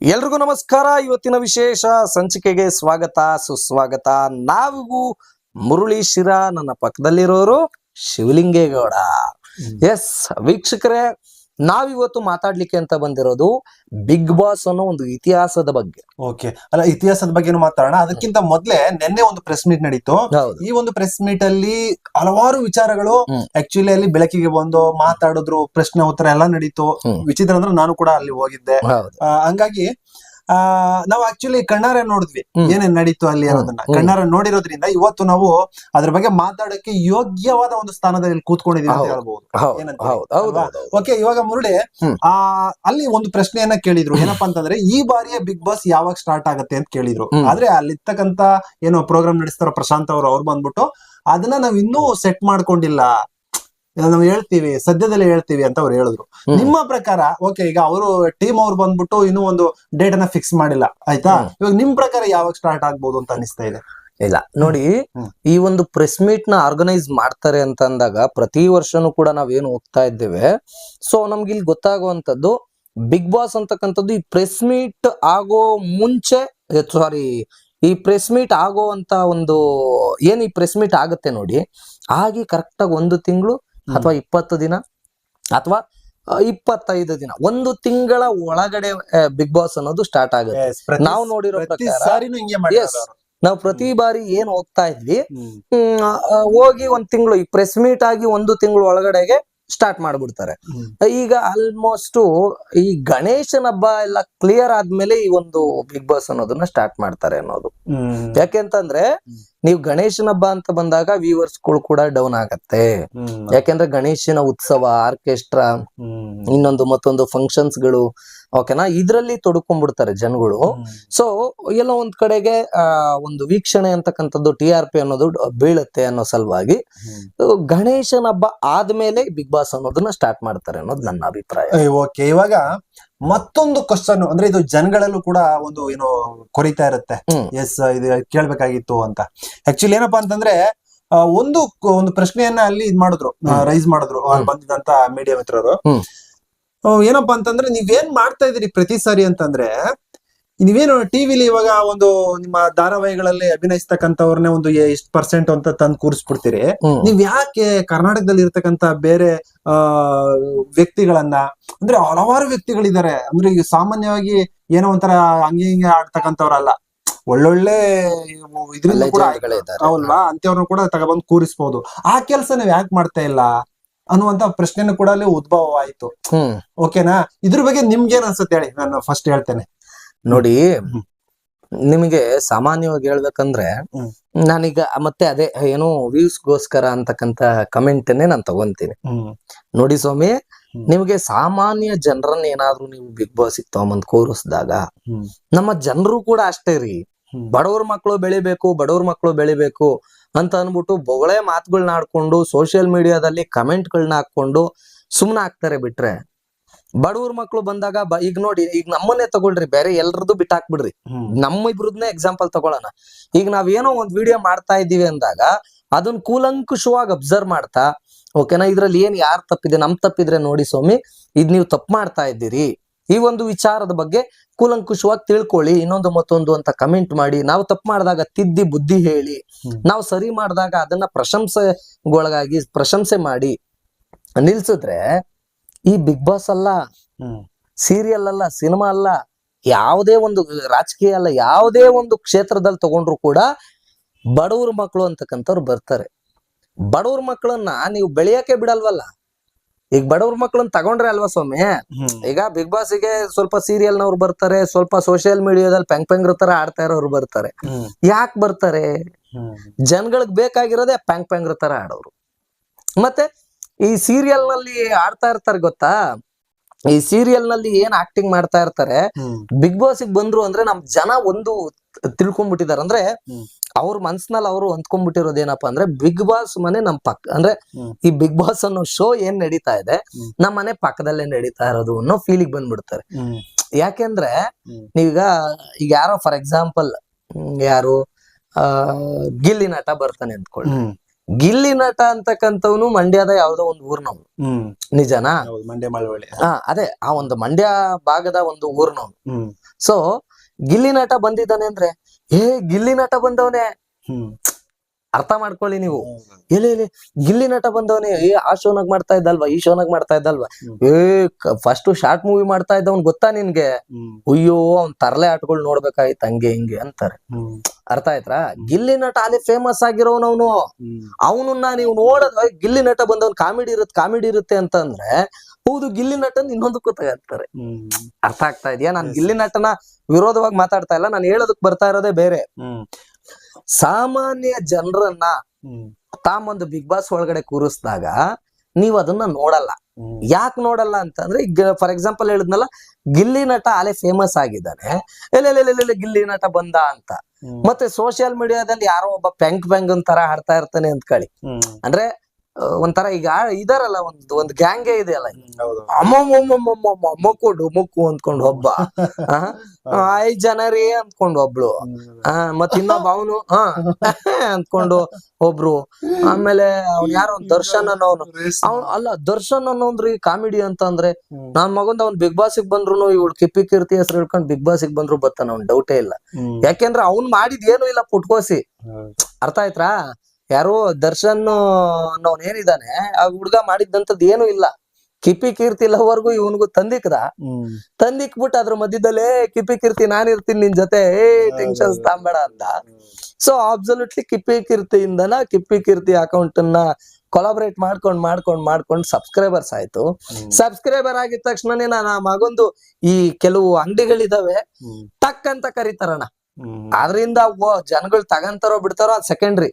ಎಲ್ರಿಗೂ ನಮಸ್ಕಾರ. ಇವತ್ತಿನ ವಿಶೇಷ ಸಂಚಿಕೆಗೆ ಸ್ವಾಗತ ಸುಸ್ವಾಗತ. ನಾವಿಗೂ ಮುರುಳಿ ಶಿರಾ ನನ್ನ ಪಕ್ಕದಲ್ಲಿರೋರು ಶಿವಲಿಂಗೇಗೌಡ. ಎಸ್ ವೀಕ್ಷಕರೇ ನಾವಿವತ್ತು ಮಾತಾಡ್ಲಿಕ್ಕೆ ಅಂತ ಬಂದಿರೋದು ಬಿಗ್ ಬಾಸ್ ಅನ್ನೋ ಒಂದು ಇತಿಹಾಸದ ಬಗ್ಗೆ. ಓಕೆ. ಅಲ್ಲ ಇತಿಹಾಸದ ಬಗ್ಗೆನೂ ಮಾತಾಡೋಣ. ಅದಕ್ಕಿಂತ ಮೊದ್ಲೇ ನಿನ್ನೆ ಒಂದು ಪ್ರೆಸ್ ಮೀಟ್ ನಡೀತು. ಈ ಒಂದು ಪ್ರೆಸ್ ಮೀಟ್ ಅಲ್ಲಿ ಹಲವಾರು ವಿಚಾರಗಳು. ಆಕ್ಚುಲಿ ಅಲ್ಲಿ ಬೆಳಕಿಗೆ ಬಂದು ಮಾತಾಡಿದ್ರು ಪ್ರಶ್ನೆ ಉತ್ತರ ಎಲ್ಲ ನಡೀತು. ವಿಚಿತ್ರ ಅಂದ್ರೆ ನಾನು ಕೂಡ ಅಲ್ಲಿ ಹೋಗಿದ್ದೆ. ಹಂಗಾಗಿ ಆ ನಾವು ಆಕ್ಚುಲಿ ಕಣ್ಣಾರೆ ನೋಡಿದ್ವಿ. ಏನೇನ್ ನಡೀತು ಅಲ್ಲಿ ಅನ್ನೋದನ್ನ. ಕಣ್ಣಾರ ನೋಡಿರೋದ್ರಿಂದ ಇವತ್ತು ನಾವು ಅದ್ರ ಬಗ್ಗೆ ಮಾತಾಡಕ್ಕೆ ಯೋಗ್ಯವಾದ ಒಂದು ಸ್ಥಾನದಲ್ಲಿ ಕೂತ್ಕೊಂಡಿದೀವಿ ಅಂತ ಹೌದು. ಹೇಳ್ಬಹುದು ಓಕೆ ಇವಾಗ ಮುರುಳಿ ಆ ಅಲ್ಲಿ ಒಂದು ಪ್ರಶ್ನೆಯನ್ನ ಕೇಳಿದ್ರು. ಏನಪ್ಪಾ ಅಂತಂದ್ರೆ ಈ ಬಾರಿಯ ಬಿಗ್ ಬಾಸ್ ಯಾವಾಗ ಸ್ಟಾರ್ಟ್ ಆಗತ್ತೆ ಅಂತ ಕೇಳಿದ್ರು. ಆದ್ರೆ ಆದ್ರೆ ಅಲ್ಲಿರ್ತಕ್ಕಂತ ಏನೋ ಪ್ರೋಗ್ರಾಮ್ ನಡೆಸ್ತಾರೋ ಪ್ರಶಾಂತ್ ಅವರು ಅವ್ರು ಬಂದ್ಬಿಟ್ಟು ಅದನ್ನ ನಾವ್ ಇನ್ನೂ ಸೆಟ್ ಮಾಡ್ಕೊಂಡಿಲ್ಲ. ನಾವು ಹೇಳ್ತೀವಿ ಸದ್ಯದಲ್ಲೇ ಹೇಳ್ತೀವಿ ಅಂತ ಅವ್ರು ಹೇಳಿದ್ರು. ನಿಮ್ಮ ಪ್ರಕಾರ ಓಕೆ ಈಗ ಅವರು ಟೀಮ್ ಅವ್ರು ಬಂದ್ಬಿಟ್ಟು ಇನ್ನೂ ಒಂದು ಡೇಟ್ ಅನ್ನ ಫಿಕ್ಸ್ ಮಾಡಿಲ್ಲ ಆಯ್ತಾ? ಇವಾಗ ನಿಮ್ ಪ್ರಕಾರ ಯಾವಾಗ ಸ್ಟಾರ್ಟ್ ಆಗ್ಬೋದು ಅಂತ ಅನಿಸ್ತಾ ಇದೆ? ಇಲ್ಲ ನೋಡಿ ಈ ಒಂದು ಪ್ರೆಸ್ ಮೀಟ್ನ ಆರ್ಗನೈಸ್ ಮಾಡ್ತಾರೆ ಅಂತ ಅಂದಾಗ ಪ್ರತಿ ವರ್ಷನೂ ಕೂಡ ನಾವೇನು ಹೋಗ್ತಾ ಇದ್ದೇವೆ. ಸೊ ನಮ್ಗೆ ಇಲ್ಲಿ ಗೊತ್ತಾಗುವಂತದ್ದು ಬಿಗ್ ಬಾಸ್ ಅಂತಕ್ಕಂಥದ್ದು ಈ ಪ್ರೆಸ್ ಮೀಟ್ ಆಗೋ ಮುಂಚೆ ಸಾರಿ ಈ ಪ್ರೆಸ್ ಮೀಟ್ ಆಗೋ ಅಂತ ಒಂದು ಏನ್ ಈ ಪ್ರೆಸ್ ಮೀಟ್ ಆಗುತ್ತೆ ನೋಡಿ ಆಗಿ ಕರೆಕ್ಟ್ ಆಗಿ ಒಂದು ತಿಂಗಳು ಅಥವಾ ಇಪ್ಪತ್ತು ದಿನ ಅಥವಾ ಇಪ್ಪತ್ತೈದು ದಿನ ಒಂದು ತಿಂಗಳ ಒಳಗಡೆ ಬಿಗ್ ಬಾಸ್ ಅನ್ನೋದು ಸ್ಟಾರ್ಟ್ ಆಗುತ್ತೆ. ನಾವು ನೋಡಿರೋ ಪ್ರಕಾರ. ನಾವು ಪ್ರತಿ ಬಾರಿ ಏನ್ ಹೋಗ್ತಾ ಇದ್ವಿ ಹೋಗಿ ಒಂದ್ ತಿಂಗಳು ಈ ಪ್ರೆಸ್ ಮೀಟ್ ಆಗಿ ಒಂದು ತಿಂಗಳು ಒಳಗಡೆಗೆ ಸ್ಟಾರ್ಟ್ ಮಾಡ್ಬಿಡ್ತಾರೆ. ಈಗ ಆಲ್ಮೋಸ್ಟ್ ಈ ಗಣೇಶನ ಹಬ್ಬ ಎಲ್ಲ ಕ್ಲಿಯರ್ ಆದ್ಮೇಲೆ ಈ ಒಂದು ಬಿಗ್ ಬಾಸ್ ಅನ್ನೋದನ್ನ ಸ್ಟಾರ್ಟ್ ಮಾಡ್ತಾರೆ ಅನ್ನೋದು. ಯಾಕೆಂತಂದ್ರೆ. ನೀವು ಗಣೇಶನ ಹಬ್ಬ ಅಂತ ಬಂದಾಗ ವ್ಯೂವರ್ಸ್ಗಳು ಕೂಡ ಡೌನ್ ಆಗತ್ತೆ. ಯಾಕೆಂದ್ರೆ ಗಣೇಶನ ಉತ್ಸವ ಆರ್ಕೆಸ್ಟ್ರಾ ಇನ್ನೊಂದು ಮತ್ತೊಂದು ಫಂಕ್ಷನ್ಸ್ಗಳು ಓಕೆನಾ ಇದ್ರಲ್ಲಿ ತೊಡ್ಕೊಂಡ್ಬಿಡ್ತಾರೆ ಜನಗಳು. ಸೊ ಎಲ್ಲೋ ಒಂದ್ ಕಡೆಗೆ ಆ ಒಂದು ವೀಕ್ಷಣೆ ಅಂತಕ್ಕಂಥದ್ದು ಟಿ ಆರ್ ಪಿ ಅನ್ನೋದು ಬೀಳುತ್ತೆ ಅನ್ನೋ ಸಲುವಾಗಿ. ಗಣೇಶನ ಹಬ್ಬ ಆದ್ಮೇಲೆ ಬಿಗ್ ಬಾಸ್ ಅನ್ನೋದನ್ನ ಸ್ಟಾರ್ಟ್ ಮಾಡ್ತಾರೆ ಅನ್ನೋದು ನನ್ನ ಅಭಿಪ್ರಾಯ ಓಕೆ ಇವಾಗ ಮತ್ತೊಂದು ಕ್ವಶನ್ ಅಂದ್ರೆ ಇದು ಜನಗಳಲ್ಲೂ ಕೂಡ ಒಂದು ಏನೋ ಕೊರಿತಾ ಇರುತ್ತೆ. ಎಸ್ ಇದು ಕೇಳ್ಬೇಕಾಗಿತ್ತು ಅಂತ. ಆಕ್ಚುಲಿ ಏನಪ್ಪಾ ಅಂತಂದ್ರೆ ಒಂದು ಒಂದು ಪ್ರಶ್ನೆಯನ್ನ ಅಲ್ಲಿ ಇದ್ ಮಾಡಿದ್ರು ರೈಸ್ ಮಾಡಿದ್ರು ಅಲ್ಲಿ ಬಂದಿದಂತ ಮೀಡಿಯಾ ಮಿತ್ರರು. ಏನಪ್ಪಾ ಅಂತಂದ್ರೆ ನೀವೇನ್ ಮಾಡ್ತಾ ಇದೀರಿ ಪ್ರತಿ ಸಾರಿ ಅಂತಂದ್ರೆ ನೀವೇನು ಟಿವಿಲಿ ಇವಾಗ ಒಂದು ನಿಮ್ಮ ಧಾರಾವಾಹಿಗಳಲ್ಲಿ ಅಭಿನಯಿಸ್ತಕ್ಕಂಥವ್ರನ್ನೇ ಒಂದು ಎಷ್ಟು ಪರ್ಸೆಂಟ್ ಅಂತ ತಂದು ಕೂರಿಸ್ಬಿಡ್ತೀರಿ. ನೀವ್ ಯಾಕೆ ಕರ್ನಾಟಕದಲ್ಲಿ ಇರ್ತಕ್ಕಂತ ಬೇರೆ ಆ ವ್ಯಕ್ತಿಗಳನ್ನ ಅಂದ್ರೆ ಹಲವಾರು ವ್ಯಕ್ತಿಗಳಿದ್ದಾರೆ ಅಂದ್ರೆ ಈಗ ಸಾಮಾನ್ಯವಾಗಿ ಏನೋ ಒಂಥರ ಹಂಗೆ ಹಿಂಗೆ ಆಡ್ತಕ್ಕಂಥವ್ರಲ್ಲ. ಒಳ್ಳೊಳ್ಳೆ ಇದ್ರಿಂದ ಕೂಡ. ಅವಲ್ವಾ ಅಂತವ್ರನ್ನ ಕೂಡ ತಗೊಬಂದು ಕೂರಿಸ್ಬೋದು. ಆ ಕೆಲಸ ನೀವ್ ಯಾಕೆ ಮಾಡ್ತಾ ಇಲ್ಲ? ಅನ್ನುವಂತ ಪ್ರಶ್ನೆನೂ ಕೂಡ ಅಲ್ಲಿ ಉದ್ಭವ ಆಯ್ತು ಓಕೆನಾ? ಇದ್ರ ಬಗ್ಗೆ ನಿಮ್ಗೇನ್ ಅನ್ಸುತ್ತೆ ಹೇಳಿ? ನಾನು ಫಸ್ಟ್ ಹೇಳ್ತೇನೆ. ನೋಡಿ. ನಿಮಗೆ ಸಾಮಾನ್ಯವಾಗಿ ಹೇಳ್ಬೇಕಂದ್ರೆ. ನಾನೀಗ ಮತ್ತೆ ಅದೇ ಏನು ವ್ಯೂಸ್ ಗೋಸ್ಕರ ಅಂತಕ್ಕಂತ ಕಮೆಂಟ್ ನಾನು ತಗೊಂತೀನಿ ನೋಡಿ ಸ್ವಾಮಿ ನಿಮಗೆ ಸಾಮಾನ್ಯ ಜನರನ್ನ ಏನಾದ್ರು ನೀವು ಬಿಗ್ ಬಾಸ್ ತಗೊಂಬಂದ್ ಕೋರಿಸಿದಾಗ ನಮ್ಮ ಜನರು ಕೂಡ ಅಷ್ಟೇ ರೀ. ಬಡವ್ರ ಮಕ್ಕಳು ಬೆಳಿಬೇಕು ಬಡವ್ರ ಮಕ್ಕಳು ಬೆಳಿಬೇಕು ಅಂತ ಅನ್ಬಿಟ್ಟು ಬೊಗಳೇ ಮಾತುಗಳನ್ನ ಆಡ್ಕೊಂಡು ಸೋಷಿಯಲ್ ಮೀಡಿಯಾದಲ್ಲಿ ಕಮೆಂಟ್ ಕಮೆಂಟ್ಗಳನ್ನ ಹಾಕೊಂಡು ಸುಮ್ನ ಹಾಕ್ತಾರೆ ಬಿಟ್ರೆ ಬಡವ್ರ ಮಕ್ಳು ಬಂದಾಗ ಈಗ ನೋಡಿ ಈಗ ನಮ್ಮನ್ನೇ ತಗೊಳ್ರಿ ಬೇರೆ ಎಲ್ರದ್ದು ಬಿಟ್ಟು ಹಾಕ್ಬಿಡ್ರಿ. ಹ್ಮ್. ನಮ್ಮ ಇಬ್ರದ್ನೇ ಎಕ್ಸಾಂಪಲ್ ತಗೊಳ್ಳೋಣ. ಈಗ ನಾವೇನೋ ಒಂದ್ ವಿಡಿಯೋ ಮಾಡ್ತಾ ಇದ್ದೀವಿ ಅಂದಾಗ ಅದನ್ನ ಕೂಲಂಕುಷವಾಗಿ ಅಬ್ಸರ್ವ್ ಮಾಡ್ತಾ ಓಕೆನಾ ಇದ್ರಲ್ಲಿ ಏನ್ ಯಾರ್ ತಪ್ಪಿದೆ ನಮ್ ತಪ್ಪಿದ್ರೆ ನೋಡಿ ಸ್ವಾಮಿ ಇದ್ ನೀವು ತಪ್ಪು ಮಾಡ್ತಾ ಇದ್ದೀರಿ. ಈ ಒಂದು ವಿಚಾರದ ಬಗ್ಗೆ ಕೂಲಂಕುಷವಾಗಿ ತಿಳ್ಕೊಳ್ಳಿ ಇನ್ನೊಂದು ಮತ್ತೊಂದು ಅಂತ ಕಮೆಂಟ್ ಮಾಡಿ ನಾವು ತಪ್ಪು ಮಾಡಿದಾಗ ತಿದ್ದಿ ಬುದ್ಧಿ ಹೇಳಿ. ನಾವು ಸರಿ ಮಾಡಿದಾಗ ಅದನ್ನ ಪ್ರಶಂಸೆಗೊಳಗಾಗಿ ಪ್ರಶಂಸೆ ಮಾಡಿ ನಿಲ್ಸಿದ್ರೆ ಈ ಬಿಗ್ ಬಾಸ್ ಅಲ್ಲ ಸೀರಿಯಲ್ ಅಲ್ಲ ಸಿನಿಮಾ ಅಲ್ಲ ಯಾವುದೇ ಒಂದು ರಾಜಕೀಯ ಅಲ್ಲ ಯಾವುದೇ ಒಂದು ಕ್ಷೇತ್ರದಲ್ಲಿ ತಗೊಂಡ್ರು ಕೂಡ ಬಡವ್ರ ಮಕ್ಕಳು ಅಂತಕ್ಕಂಥವ್ರು ಬರ್ತಾರೆ. ಬಡವ್ರ ಮಕ್ಕಳನ್ನ ನೀವು ಬೆಳೆಯಕ್ಕೆ ಬಿಡಲ್ವಲ್ಲ. ಈಗ ಬಡವ್ರ ಮಕ್ಕಳನ್ನ ತಗೊಂಡ್ರೆ ಅಲ್ವಾ ಸ್ವಾಮಿ? ಈಗ ಬಿಗ್ ಬಾಸ್ಗೆ ಸ್ವಲ್ಪ ಸೀರಿಯಲ್ ನವ್ರು ಬರ್ತಾರೆ ಸ್ವಲ್ಪ ಸೋಷಿಯಲ್ ಮೀಡಿಯಾದಲ್ಲಿ ಪೆಂಗ್ ಪೆಂಗ್ರ ತರ ಆಡ್ತಾ ಇರೋರು ಬರ್ತಾರೆ. ಯಾಕೆ ಬರ್ತಾರೆ? ಜನಗಳಿಗೆ ಬೇಕಾಗಿರೋದೇ ಪ್ಯಾಂಗ್ ಪ್ಯಾಂಗ್ರ ತರ ಆಡೋರು. ಮತ್ತೆ ಈ ಸೀರಿಯಲ್ನಲ್ಲಿ ಆಡ್ತಾ ಇರ್ತಾರೆ ಗೊತ್ತಾ? ಈ ಸೀರಿಯಲ್ನಲ್ಲಿ ಏನ್ ಆಕ್ಟಿಂಗ್ ಮಾಡ್ತಾ ಇರ್ತಾರೆ? ಬಿಗ್ ಬಾಸ್ ಬಂದ್ರು ಅಂದ್ರೆ ನಮ್ ಜನ ಒಂದು ತಿಳ್ಕೊಂಡ್ಬಿಟ್ಟಿದಾರೆ. ಅಂದ್ರೆ. ಅವ್ರ ಮನ್ಸಿನಲ್ಲಿ ಅವರು ಹೊಂದ್ಕೊಂಡ್ಬಿಟ್ಟಿರೋದು ಏನಪ್ಪಾ ಅಂದ್ರೆ ಬಿಗ್ ಬಾಸ್ ಮನೆ ನಮ್ ಪಕ್ಕ ಅಂದ್ರೆ ಈ ಬಿಗ್ ಬಾಸ್ ಅನ್ನೋ ಶೋ ಏನ್ ನಡೀತಾ ಇದೆ. ನಮ್ ಮನೆ ಪಕ್ಕದಲ್ಲೇ ನಡೀತಾ ಇರೋದು ಅನ್ನೋ ಫೀಲಿಂಗ್ ಬಂದ್ಬಿಡ್ತಾರೆ. ಯಾಕೆಂದ್ರೆ. ನೀವೀಗ ಈಗ ಯಾರೋ ಫಾರ್ ಎಕ್ಸಾಂಪಲ್ ಯಾರು ಆ ಗಿಲ್ಲಿ ನಟ ಬರ್ತಾನೆ ಅಂದ್ಕೊಳ್ಳಿ. ಗಿಲ್ಲಿ ನಟ ಅಂತಕ್ಕಂಥವ್ನು ಮಂಡ್ಯದ ಯಾವ್ದೋ ಒಂದು ಊರ್ನವ್ನು ಹ್ಮ್. ನಿಜನಾ? ಮಂಡ್ಯ ಮಳವಳ್ಳಿ ಹಾ ಅದೇ ಆ ಒಂದು ಮಂಡ್ಯ ಭಾಗದ ಒಂದು ಊರ್ನವ್ನು ಹ್ಮ್. ಸೊ ಗಿಲ್ಲಿ ನಟ ಬಂದಿದ್ದಾನೆ ಅಂದ್ರೆ ಏ ಗಿಲ್ಲಿ ನಟ ಬಂದವನೇ. ಹ್ಮ್. ಅರ್ಥ ಮಾಡ್ಕೊಳ್ಳಿ ನೀವು. ಎಲ್ಲಿ ಎಲ್ಲಿ? ಗಿಲ್ಲಿ ನಟ ಬಂದವನೇ ಏ ಆ ಶೋನಾಗ್ ಮಾಡ್ತಾ ಇದ್ದಲ್ವಾ? ಈ ಶೋನಾಗ್ ಮಾಡ್ತಾ ಇದ್ದಲ್ವಾ. ಏ ಫಸ್ಟ್ ಶಾರ್ಟ್ ಮೂವಿ ಮಾಡ್ತಾ ಇದ್ದವನ್ ಗೊತ್ತಾ ನಿನ್ಗೆ? ಅಯ್ಯೋ ಅವ್ನ್ ತರಲೆ ಆಟಗಳು ನೋಡ್ಬೇಕಾಯ್ತು ಹಂಗೆ ಹಿಂಗೆ ಅಂತಾರೆ. ಅರ್ಥ ಆಯ್ತಾ ಗಿಲ್ಲಿ ನಟ ಅಲ್ಲಿ ಫೇಮಸ್ ಆಗಿರೋನವನು ಅವನು. ಅವನನ್ನ ನೀವು ನೋಡೋದ್ ಗಿಲ್ಲಿ ನಟ ಬಂದವನ್ ಕಾಮಿಡಿ ಇರುತ್ತೆ ಕಾಮಿಡಿ ಇರುತ್ತೆ ಅಂತಂದ್ರೆ ಹೌದು ಗಿಲ್ಲಿ ನಟನ್ ಇನ್ನೊಂದು ತಗತ್ತಾರೆ ಹ್ಮ್ ಅರ್ಥ ಆಗ್ತಾ ಇದೆಯಾ? ನಾನ್ ಗಿಲ್ಲಿ ನಟನ ವಿರೋಧವಾಗಿ ಮಾತಾಡ್ತಾ ಇಲ್ಲ. ನಾನು ಹೇಳೋದಕ್ ಬರ್ತಾ ಇರೋದೇ ಬೇರೆ. ಹ್ಮ್. ಸಾಮಾನ್ಯ ಜನರನ್ನ ತಾಮೊಂದು ಬಿಗ್ ಬಾಸ್ ಒಳಗಡೆ ಕೂರಿಸಿದಾಗ ನೀವ್ ಅದನ್ನ ನೋಡಲ್ಲ. ಯಾಕೆ ನೋಡಲ್ಲ ಅಂತಂದ್ರೆ ಈಗ ಫಾರ್ ಎಕ್ಸಾಂಪಲ್ ಹೇಳಿದ್ನಲ್ಲ ಗಿಲ್ಲಿ ನಟ ಅಲೆ ಫೇಮಸ್ ಆಗಿದ್ದಾನೆ. ಎಲ್ಲೆಲ್ಲೆಲ್ಲೆಲ್ಲೆ ಗಿಲ್ಲಿ ನಟ ಬಂದ ಅಂತ. ಮತ್ತೆ ಸೋಷಿಯಲ್ ಮೀಡಿಯಾದಲ್ಲಿ ಯಾರೋ ಒಬ್ಬ ಪೆಂಕ್ ಬ್ಯಾಂಗ್ ತರ ಹಾಡ್ತಾ ಇರ್ತಾನೆ ಅಂತ ಕಳಿ. ಅಂದ್ರೆ ಒಂಥರ ಈಗ ಇದಾರಲ್ಲ ಒಂದು ಒಂದು ಗ್ಯಾಂಗೆ ಇದೆ ಅಲ್ಲ. ಅಮ್ಮಮ್ಮಮ್ಮಮ್ಮಮ್ಮ ಮೊಕ್ಕು ಅಂದ್ಕೊಂಡು ಒಬ್ಬ. ಐದ್ ಜನ ರೀ ಅಂದ್ಕೊಂಡು ಒಬ್ಳು. ಆ ಮತ್ ಇನ್ನೊಬ್ಬ ಅವನು ಹಾ ಅಂದ್ಕೊಂಡು ಒಬ್ರು. ಆಮೇಲೆ ಅವ್ನ್ ಯಾರೋ? ಒಂದ್ ದರ್ಶನ್ ಅನ್ನೋನು ಅವ್ನ್. ಅಲ್ಲ ದರ್ಶನ್ ಅನ್ನೋನ್ರಿ ಕಾಮಿಡಿ ಅಂತ ಅಂದ್ರೆ. ನಾನ್ ಮಗಂದ್ ಅವ್ನ್ ಬಿಗ್ ಬಾಸ್ ಬಂದ್ರು ಇವಳು ಕಿಪ್ಪಿ ಕೀರ್ತಿ ಹೆಸರು ಹೇಳ್ಕೊಂಡು ಬಿಗ್ ಬಾಸ್ ಬಂದ್ರು ಬರ್ತಾನ ಅವ್ನ್ ಡೌಟೇ ಇಲ್ಲ. ಯಾಕೆಂದ್ರೆ ಅವ್ನ್ ಮಾಡಿದ್ ಏನು ಇಲ್ಲ ಪುಟ್ಕೋಸಿ. ಅರ್ಥ ಆಯ್ತಾ ಯಾರೋ ದರ್ಶನ್ ಅನ್ನೋನ್ ಏನಿದಾನೆ ಆ ಹುಡ್ಗ ಮಾಡಿದ್ದಂತದ್ ಏನು ಇಲ್ಲ. ಕಿಪಿ ಕೀರ್ತಿ ಲವರ್ಗೂ ಇವನ್ಗೂ ತಂದಿಕ್ದ ತಂದಿಕ್ ತಂದಿಕ್ಬಿಟ್ಟು ಅದ್ರ ಮಧ್ಯದಲ್ಲೇ ಕಿಪಿ ಕೀರ್ತಿ ನಾನ್ ಇರ್ತೀನಿ ನಿನ್ ಜೊತೆ ಏ ಟೆನ್ಷನ್ಸ್ ತಾಂಬೇಡ ಅಂತ. ಸೊ ಅಬ್ಸಲ್ಯೂಟ್ಲಿ ಕಿಪ್ಪಿ ಕೀರ್ತಿಯಿಂದನ ಕಿಪ್ಪಿ ಕೀರ್ತಿ ಅಕೌಂಟ್ ಅನ್ನ ಕೊಲಾಬರೇಟ್ ಮಾಡ್ಕೊಂಡ್ ಮಾಡ್ಕೊಂಡ್ ಮಾಡ್ಕೊಂಡ್ ಸಬ್ಸ್ಕ್ರೈಬರ್ಸ್ ಆಯ್ತು. ಸಬ್ಸ್ಕ್ರೈಬರ್ ಆಗಿದ ತಕ್ಷಣನೇ ನಾನು ಆ ಮಗೊಂದು ಈ ಕೆಲವು ಅಂಗಡಿಗಳಿದಾವೆ. ಟಕ್ ಅಂತ ಕರೀತಾರಣ. ಅದ್ರಿಂದ ಜನಗಳು ತಗಂತಾರೋ ಬಿಡ್ತಾರೋ ಅದ್ ಸೆಕೆಂಡ್ರಿ.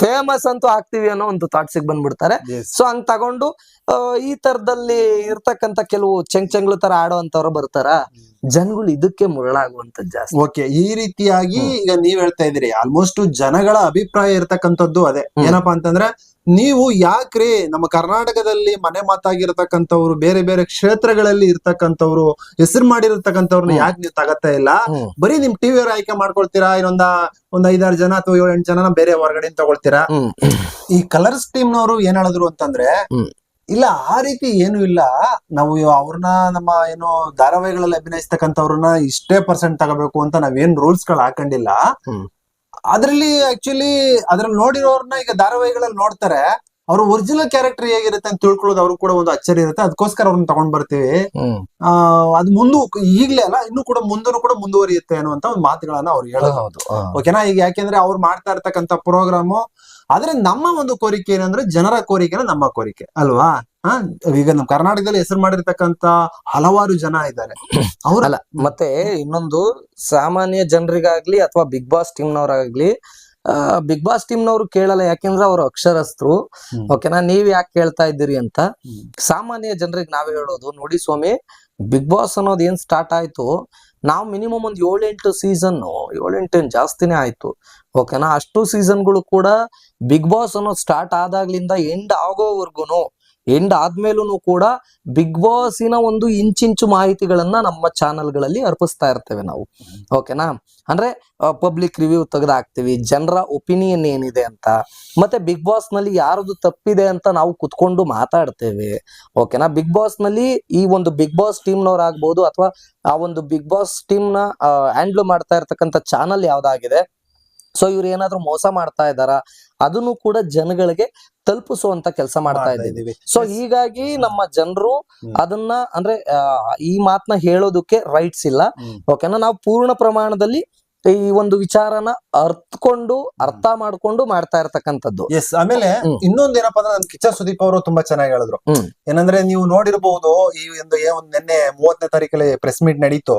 ಫೇಮಸ್ ಅಂತೂ ಆಗ್ತೀವಿ ಅನ್ನೋ ಒಂದು ಥಾಟ್ಸಿಗೆ ಬಂದ್ಬಿಡ್ತಾರೆ. ಸೊ ಹಂಗ್ ತಗೊಂಡು ಈ ತರದಲ್ಲಿ ಇರ್ತಕ್ಕಂತ ಕೆಲವು ಚೆಂಗ್ ಚೆಂಗ್ಳು ತರ ಆಡೋ ಅಂತವ್ರು ಬರ್ತಾರ ಜನಗಳು ಇದಕ್ಕೆ ಮುರಳಾಗುವಂತದ್ದು ಜಾಸ್ತಿ. ಓಕೆ ಈ ರೀತಿಯಾಗಿ ಈಗ ನೀವ್ ಹೇಳ್ತಾ ಇದ್ದೀರಿ ಆಲ್ಮೋಸ್ಟ್ ಜನಗಳ ಅಭಿಪ್ರಾಯ ಇರ್ತಕ್ಕಂಥದ್ದು ಅದೇ. ಏನಪ್ಪಾ ಅಂತಂದ್ರೆ ನೀವು ಯಾಕ್ರಿ ನಮ್ಮ ಕರ್ನಾಟಕದಲ್ಲಿ ಮನೆ ಮಾತಾಗಿರ್ತಕ್ಕಂಥವ್ರು ಬೇರೆ ಬೇರೆ ಕ್ಷೇತ್ರಗಳಲ್ಲಿ ಇರ್ತಕ್ಕಂಥವ್ರು ಹೆಸರು ಮಾಡಿರ್ತಕ್ಕಂಥವ್ರನ್ನ. ಯಾಕೆ ನೀವು ತಗತ್ತಾ ಇಲ್ಲ. ಬರೀ ನಿಮ್ ಟಿವಿ ಅವ್ರ ಆಯ್ಕೆ ಮಾಡ್ಕೊಳ್ತೀರಾ? ಇನ್ನೊಂದ ಒಂದ್ ಐದಾರು ಜನ ಅಥವಾ ಏಳು ಎಂಟು ಜನ ಬೇರೆ ಹೊರಗಡೆ ತಗೊಳ್ತೀರಾ? ಈ ಕಲರ್ಸ್ ಟೀಮ್ ನವರು ಏನ್ ಹೇಳಿದ್ರು ಅಂತಂದ್ರೆ. ಇಲ್ಲ ಆ ರೀತಿ ಏನು ಇಲ್ಲ. ನಾವು ಅವ್ರನ್ನ ನಮ್ಮ ಏನು ಧಾರಾವಾಹಿಗಳಲ್ಲಿ ಅಭಿನಯಿಸ್ತಕ್ಕಂಥವ್ರನ್ನ ಇಷ್ಟೇ ಪರ್ಸೆಂಟ್ ತಗೋಬೇಕು ಅಂತ ನಾವೇನ್ ರೂಲ್ಸ್ಗಳು ಹಾಕೊಂಡಿಲ್ಲ. ಅದ್ರಲ್ಲಿ ಆಕ್ಚುಲಿ ಅದ್ರಲ್ಲಿ ನೋಡಿರೋರ್ನ ಈಗ ಧಾರಾವಾಹಿಗಳಲ್ಲಿ ನೋಡ್ತಾರೆ. ಅವ್ರ ಒರಿಜಿನಲ್ ಕ್ಯಾರೆಕ್ಟರ್ ಹೇಗಿರುತ್ತೆ ಅಂತ ತಿಳ್ಕೊಳ್ಳೋದು ಅವ್ರು ಕೂಡ ಒಂದು ಅಚ್ಚರಿ ಇರುತ್ತೆ. ಅದಕ್ಕೋಸ್ಕರ ಅವ್ರನ್ನ ತಗೊಂಡ್ ಬರ್ತೀವಿ. ಆ ಅದು ಮುಂದೆ ಈಗ್ಲೇ ಅಲ್ಲ ಇನ್ನು ಕೂಡ ಮುಂದೂ ಕೂಡ ಮುಂದುವರಿಯುತ್ತೆ ಅನ್ನುವಂತ ಒಂದು ಮಾತುಗಳನ್ನ ಅವ್ರು ಹೇಳೋದು. ಓಕೆನಾ ಈಗ ಯಾಕೆಂದ್ರೆ ಅವ್ರು ಮಾಡ್ತಾ ಇರ್ತಕ್ಕಂಥ ಪ್ರೋಗ್ರಾಮು ಆದ್ರೆ ನಮ್ಮ ಒಂದು ಕೋರಿಕೆ ಏನಂದ್ರೆ ಜನರ ಕೋರಿಕೆನ ನಮ್ಮ ಕೋರಿಕೆ ಅಲ್ವಾ? ಹಾ ಈಗ ನಮ್ಮ ಕರ್ನಾಟಕದಲ್ಲಿ ಹೆಸರು ಮಾಡಿರ್ತಕ್ಕಂತ ಹಲವಾರು ಜನ ಇದ್ದಾರೆ. ಅವರಲ್ಲ ಮತ್ತೆ ಇನ್ನೊಂದು ಸಾಮಾನ್ಯ ಜನರಿಗಾಗ್ಲಿ ಅಥವಾ ಬಿಗ್ ಬಾಸ್ ಟೀಮ್ನವ್ರಾಗ್ಲಿ ಬಿಗ್ ಬಾಸ್ ಟೀಮ್ ನವರು ಕೇಳಲ್ಲ ಯಾಕೆಂದ್ರೆ ಅವರು ಅಕ್ಷರಸ್ಥರು. ಓಕೆನಾ ನೀವ್ ಯಾಕೆ ಕೇಳ್ತಾ ಇದ್ದೀರಿ ಅಂತ. ಸಾಮಾನ್ಯ ಜನರಿಗೆ ನಾವೇ ಹೇಳೋದು ನೋಡಿ ಸ್ವಾಮಿ ಬಿಗ್ ಬಾಸ್ ಅನ್ನೋದು ಏನ್ ಸ್ಟಾರ್ಟ್ ಆಯ್ತು? ನಾವು ಮಿನಿಮಮ್ ಒಂದು ಏಳೆಂಟು ಸೀಸನ್ ಏಳೆಂಟೇನು ಜಾಸ್ತಿನೇ ಆಯ್ತು. ಓಕೆನಾ ಅಷ್ಟು ಸೀಸನ್ಗಳು ಕೂಡ ಬಿಗ್ ಬಾಸ್ ಅನ್ನೋದು ಸ್ಟಾರ್ಟ್ ಆದಾಗ್ಲಿಂದ ಎಂಡ್ ಆಗೋವರ್ಗುನು ಎಂಡ್ ಆದ್ಮೇಲೂ ಕೂಡ ಬಿಗ್ ಬಾಸಿನ ಒಂದು ಇಂಚಿಂಚು ಮಾಹಿತಿಗಳನ್ನ ನಮ್ಮ ಚಾನೆಲ್ಗಳಲ್ಲಿ ಅರ್ಪಿಸ್ತಾ ಇರ್ತೇವೆ ನಾವು. ಓಕೆನಾ? ಅಂದ್ರೆ ಪಬ್ಲಿಕ್ ರಿವ್ಯೂ ತೆಗೆದು ಹಾಕ್ತಿವಿ ಜನರ ಒಪಿನಿಯನ್ ಏನಿದೆ ಅಂತ, ಮತ್ತೆ ಬಿಗ್ ಬಾಸ್ನಲ್ಲಿ ಯಾರದು ತಪ್ಪಿದೆ ಅಂತ ನಾವು ಕುತ್ಕೊಂಡು ಮಾತಾಡ್ತೇವೆ. ಓಕೆನಾ? ಬಿಗ್ ಬಾಸ್ನಲ್ಲಿ ಈ ಒಂದು ಬಿಗ್ ಬಾಸ್ ಟೀಮ್ ಆಗ್ಬೋದು, ಅಥವಾ ಆ ಒಂದು ಬಿಗ್ ಬಾಸ್ ಟೀಮ್ನ ಹ್ಯಾಂಡ್ಲ್ ಮಾಡ್ತಾ ಇರ್ತಕ್ಕಂಥ ಚಾನಲ್ ಯಾವ್ದಾಗಿದೆ? ಸೊ ಇವ್ರು ಏನಾದ್ರು ಮೋಸ ಮಾಡ್ತಾ ಇದಾರ ಅದನ್ನು ಕೂಡ ಜನಗಳಿಗೆ ತಲುಪಿಸುವಂತ ಕೆಲಸ ಮಾಡ್ತಾ ಇದ್ದೀವಿ. ಸೊ ಹೀಗಾಗಿ ನಮ್ಮ ಜನರು ಅದನ್ನ ಅಂದ್ರೆ ಈ ಮಾತನ್ನ ಹೇಳೋದಕ್ಕೆ ರೈಟ್ಸ್ ಇಲ್ಲ. ಓಕೆನಾ ನಾವು ಪೂರ್ಣ ಪ್ರಮಾಣದಲ್ಲಿ ಈ ಒಂದು ವಿಚಾರನ ಅರ್ಥಕೊಂಡು ಅರ್ಥ ಮಾಡ್ಕೊಂಡು ಮಾಡ್ತಾ ಇರ್ತಕ್ಕಂಥದ್ದು. ಎಸ್ ಆಮೇಲೆ ಹ್ಮ್. ಇನ್ನೊಂದ್ ಏನಪ್ಪ ಅಂದ್ರೆ ನನ್ ಕಿಚ್ಚ ಸುದೀಪ್ ಅವರು ತುಂಬಾ ಚೆನ್ನಾಗಿ ಹೇಳಿದ್ರು. ಏನಂದ್ರೆ ನೀವು ನೋಡಿರಬಹುದು ಈ ಒಂದು ಏ- ಒಂದ್ ನಿನ್ನೆ ಮೂವತ್ತನೇ ತಾರೀಕಲ್ಲಿ ಪ್ರೆಸ್ ಮೀಟ್ ನಡೀತು.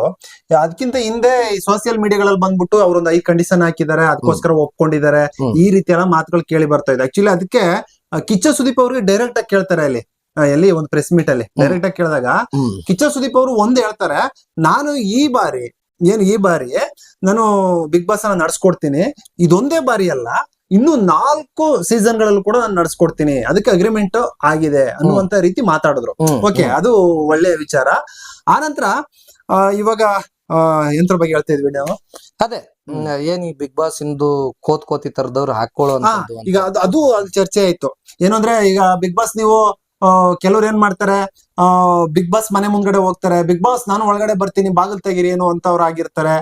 ಅದಕ್ಕಿಂತ ಹಿಂದೆ ಈ ಸೋಷಿಯಲ್ ಮೀಡಿಯಾಗಳಲ್ಲಿ ಬಂದ್ಬಿಟ್ಟು ಅವ್ರೊಂದು ಐ ಕಂಡೀಷನ್ ಹಾಕಿದ್ದಾರೆ ಅದಕ್ಕೋಸ್ಕರ ಒಪ್ಕೊಂಡಿದ್ದಾರೆ. ಈ ರೀತಿ ಎಲ್ಲ ಮಾತುಗಳು ಕೇಳಿ ಬರ್ತಾ ಇದೆ. ಆಕ್ಚುಲಿ ಅದಕ್ಕೆ ಕಿಚ್ಚ ಸುದೀಪ್ ಅವ್ರಿಗೆ ಡೈರೆಕ್ಟ್ ಆಗಿ ಕೇಳ್ತಾರೆ ಅಲ್ಲಿ. ಎಲ್ಲಿ? ಒಂದು ಪ್ರೆಸ್ ಮೀಟ್ ಅಲ್ಲಿ. ಡೈರೆಕ್ಟ್ ಆಗಿ ಕೇಳಿದಾಗ ಕಿಚ್ಚ ಸುದೀಪ್ ಅವರು ಒಂದ್ ಹೇಳ್ತಾರೆ ನಾನು ಈ ಬಾರಿ ಏನ್ ಈ ಬಾರಿ ನಾನು ಬಿಗ್ ಬಾಸ್ ಅನ್ನ ನಡ್ಸ್ಕೊಡ್ತೀನಿ. ಇದೊಂದೇ ಬಾರಿ ಅಲ್ಲ ಇನ್ನು ನಾಲ್ಕು ಸೀಸನ್ ಗಳಲ್ಲೂ ಕೂಡ ನಾನು ನಡ್ಸ್ಕೊಡ್ತೀನಿ. ಅದಕ್ಕೆ ಅಗ್ರಿಮೆಂಟ್ ಆಗಿದೆ ಅನ್ನುವಂತ ರೀತಿ ಮಾತಾಡಿದ್ರು. ಓಕೆ ಅದು ಒಳ್ಳೆಯ ವಿಚಾರ. ಆ ನಂತರ ಇವಾಗ ಯಂತ್ರ ಬಗ್ಗೆ ಹೇಳ್ತಾ ಇದ್ವಿ ನಾವು. ಅದೇ ಏನ್ ಈ ಬಿಗ್ ಬಾಸ್ ಇಂದು ಕೋತ್ ಕೋತಿ ತರದವ್ರು ಹಾಕೊಳ್ಳೋ ಈಗ ಅದು ಅದು ಅಲ್ಲಿ ಚರ್ಚೆ ಆಯ್ತು. ಏನಂದ್ರೆ ಈಗ ಬಿಗ್ ಬಾಸ್ ನೀವು ಕೆಲವ್ರು ಏನ್ ಮಾಡ್ತಾರೆ? ಬಿಗ್ ಬಾಸ್ ಮನೆ ಮುಂದ್ಗಡೆ ಹೋಗ್ತಾರೆ. ಬಿಗ್ ಬಾಸ್ ನಾನು ಒಳಗಡೆ ಬರ್ತೀನಿ, ಬಾಗಿಲು ತೆಗಿರಿ ಏನು ಅಂತವ್ರು ಆಗಿರ್ತಾರೆ.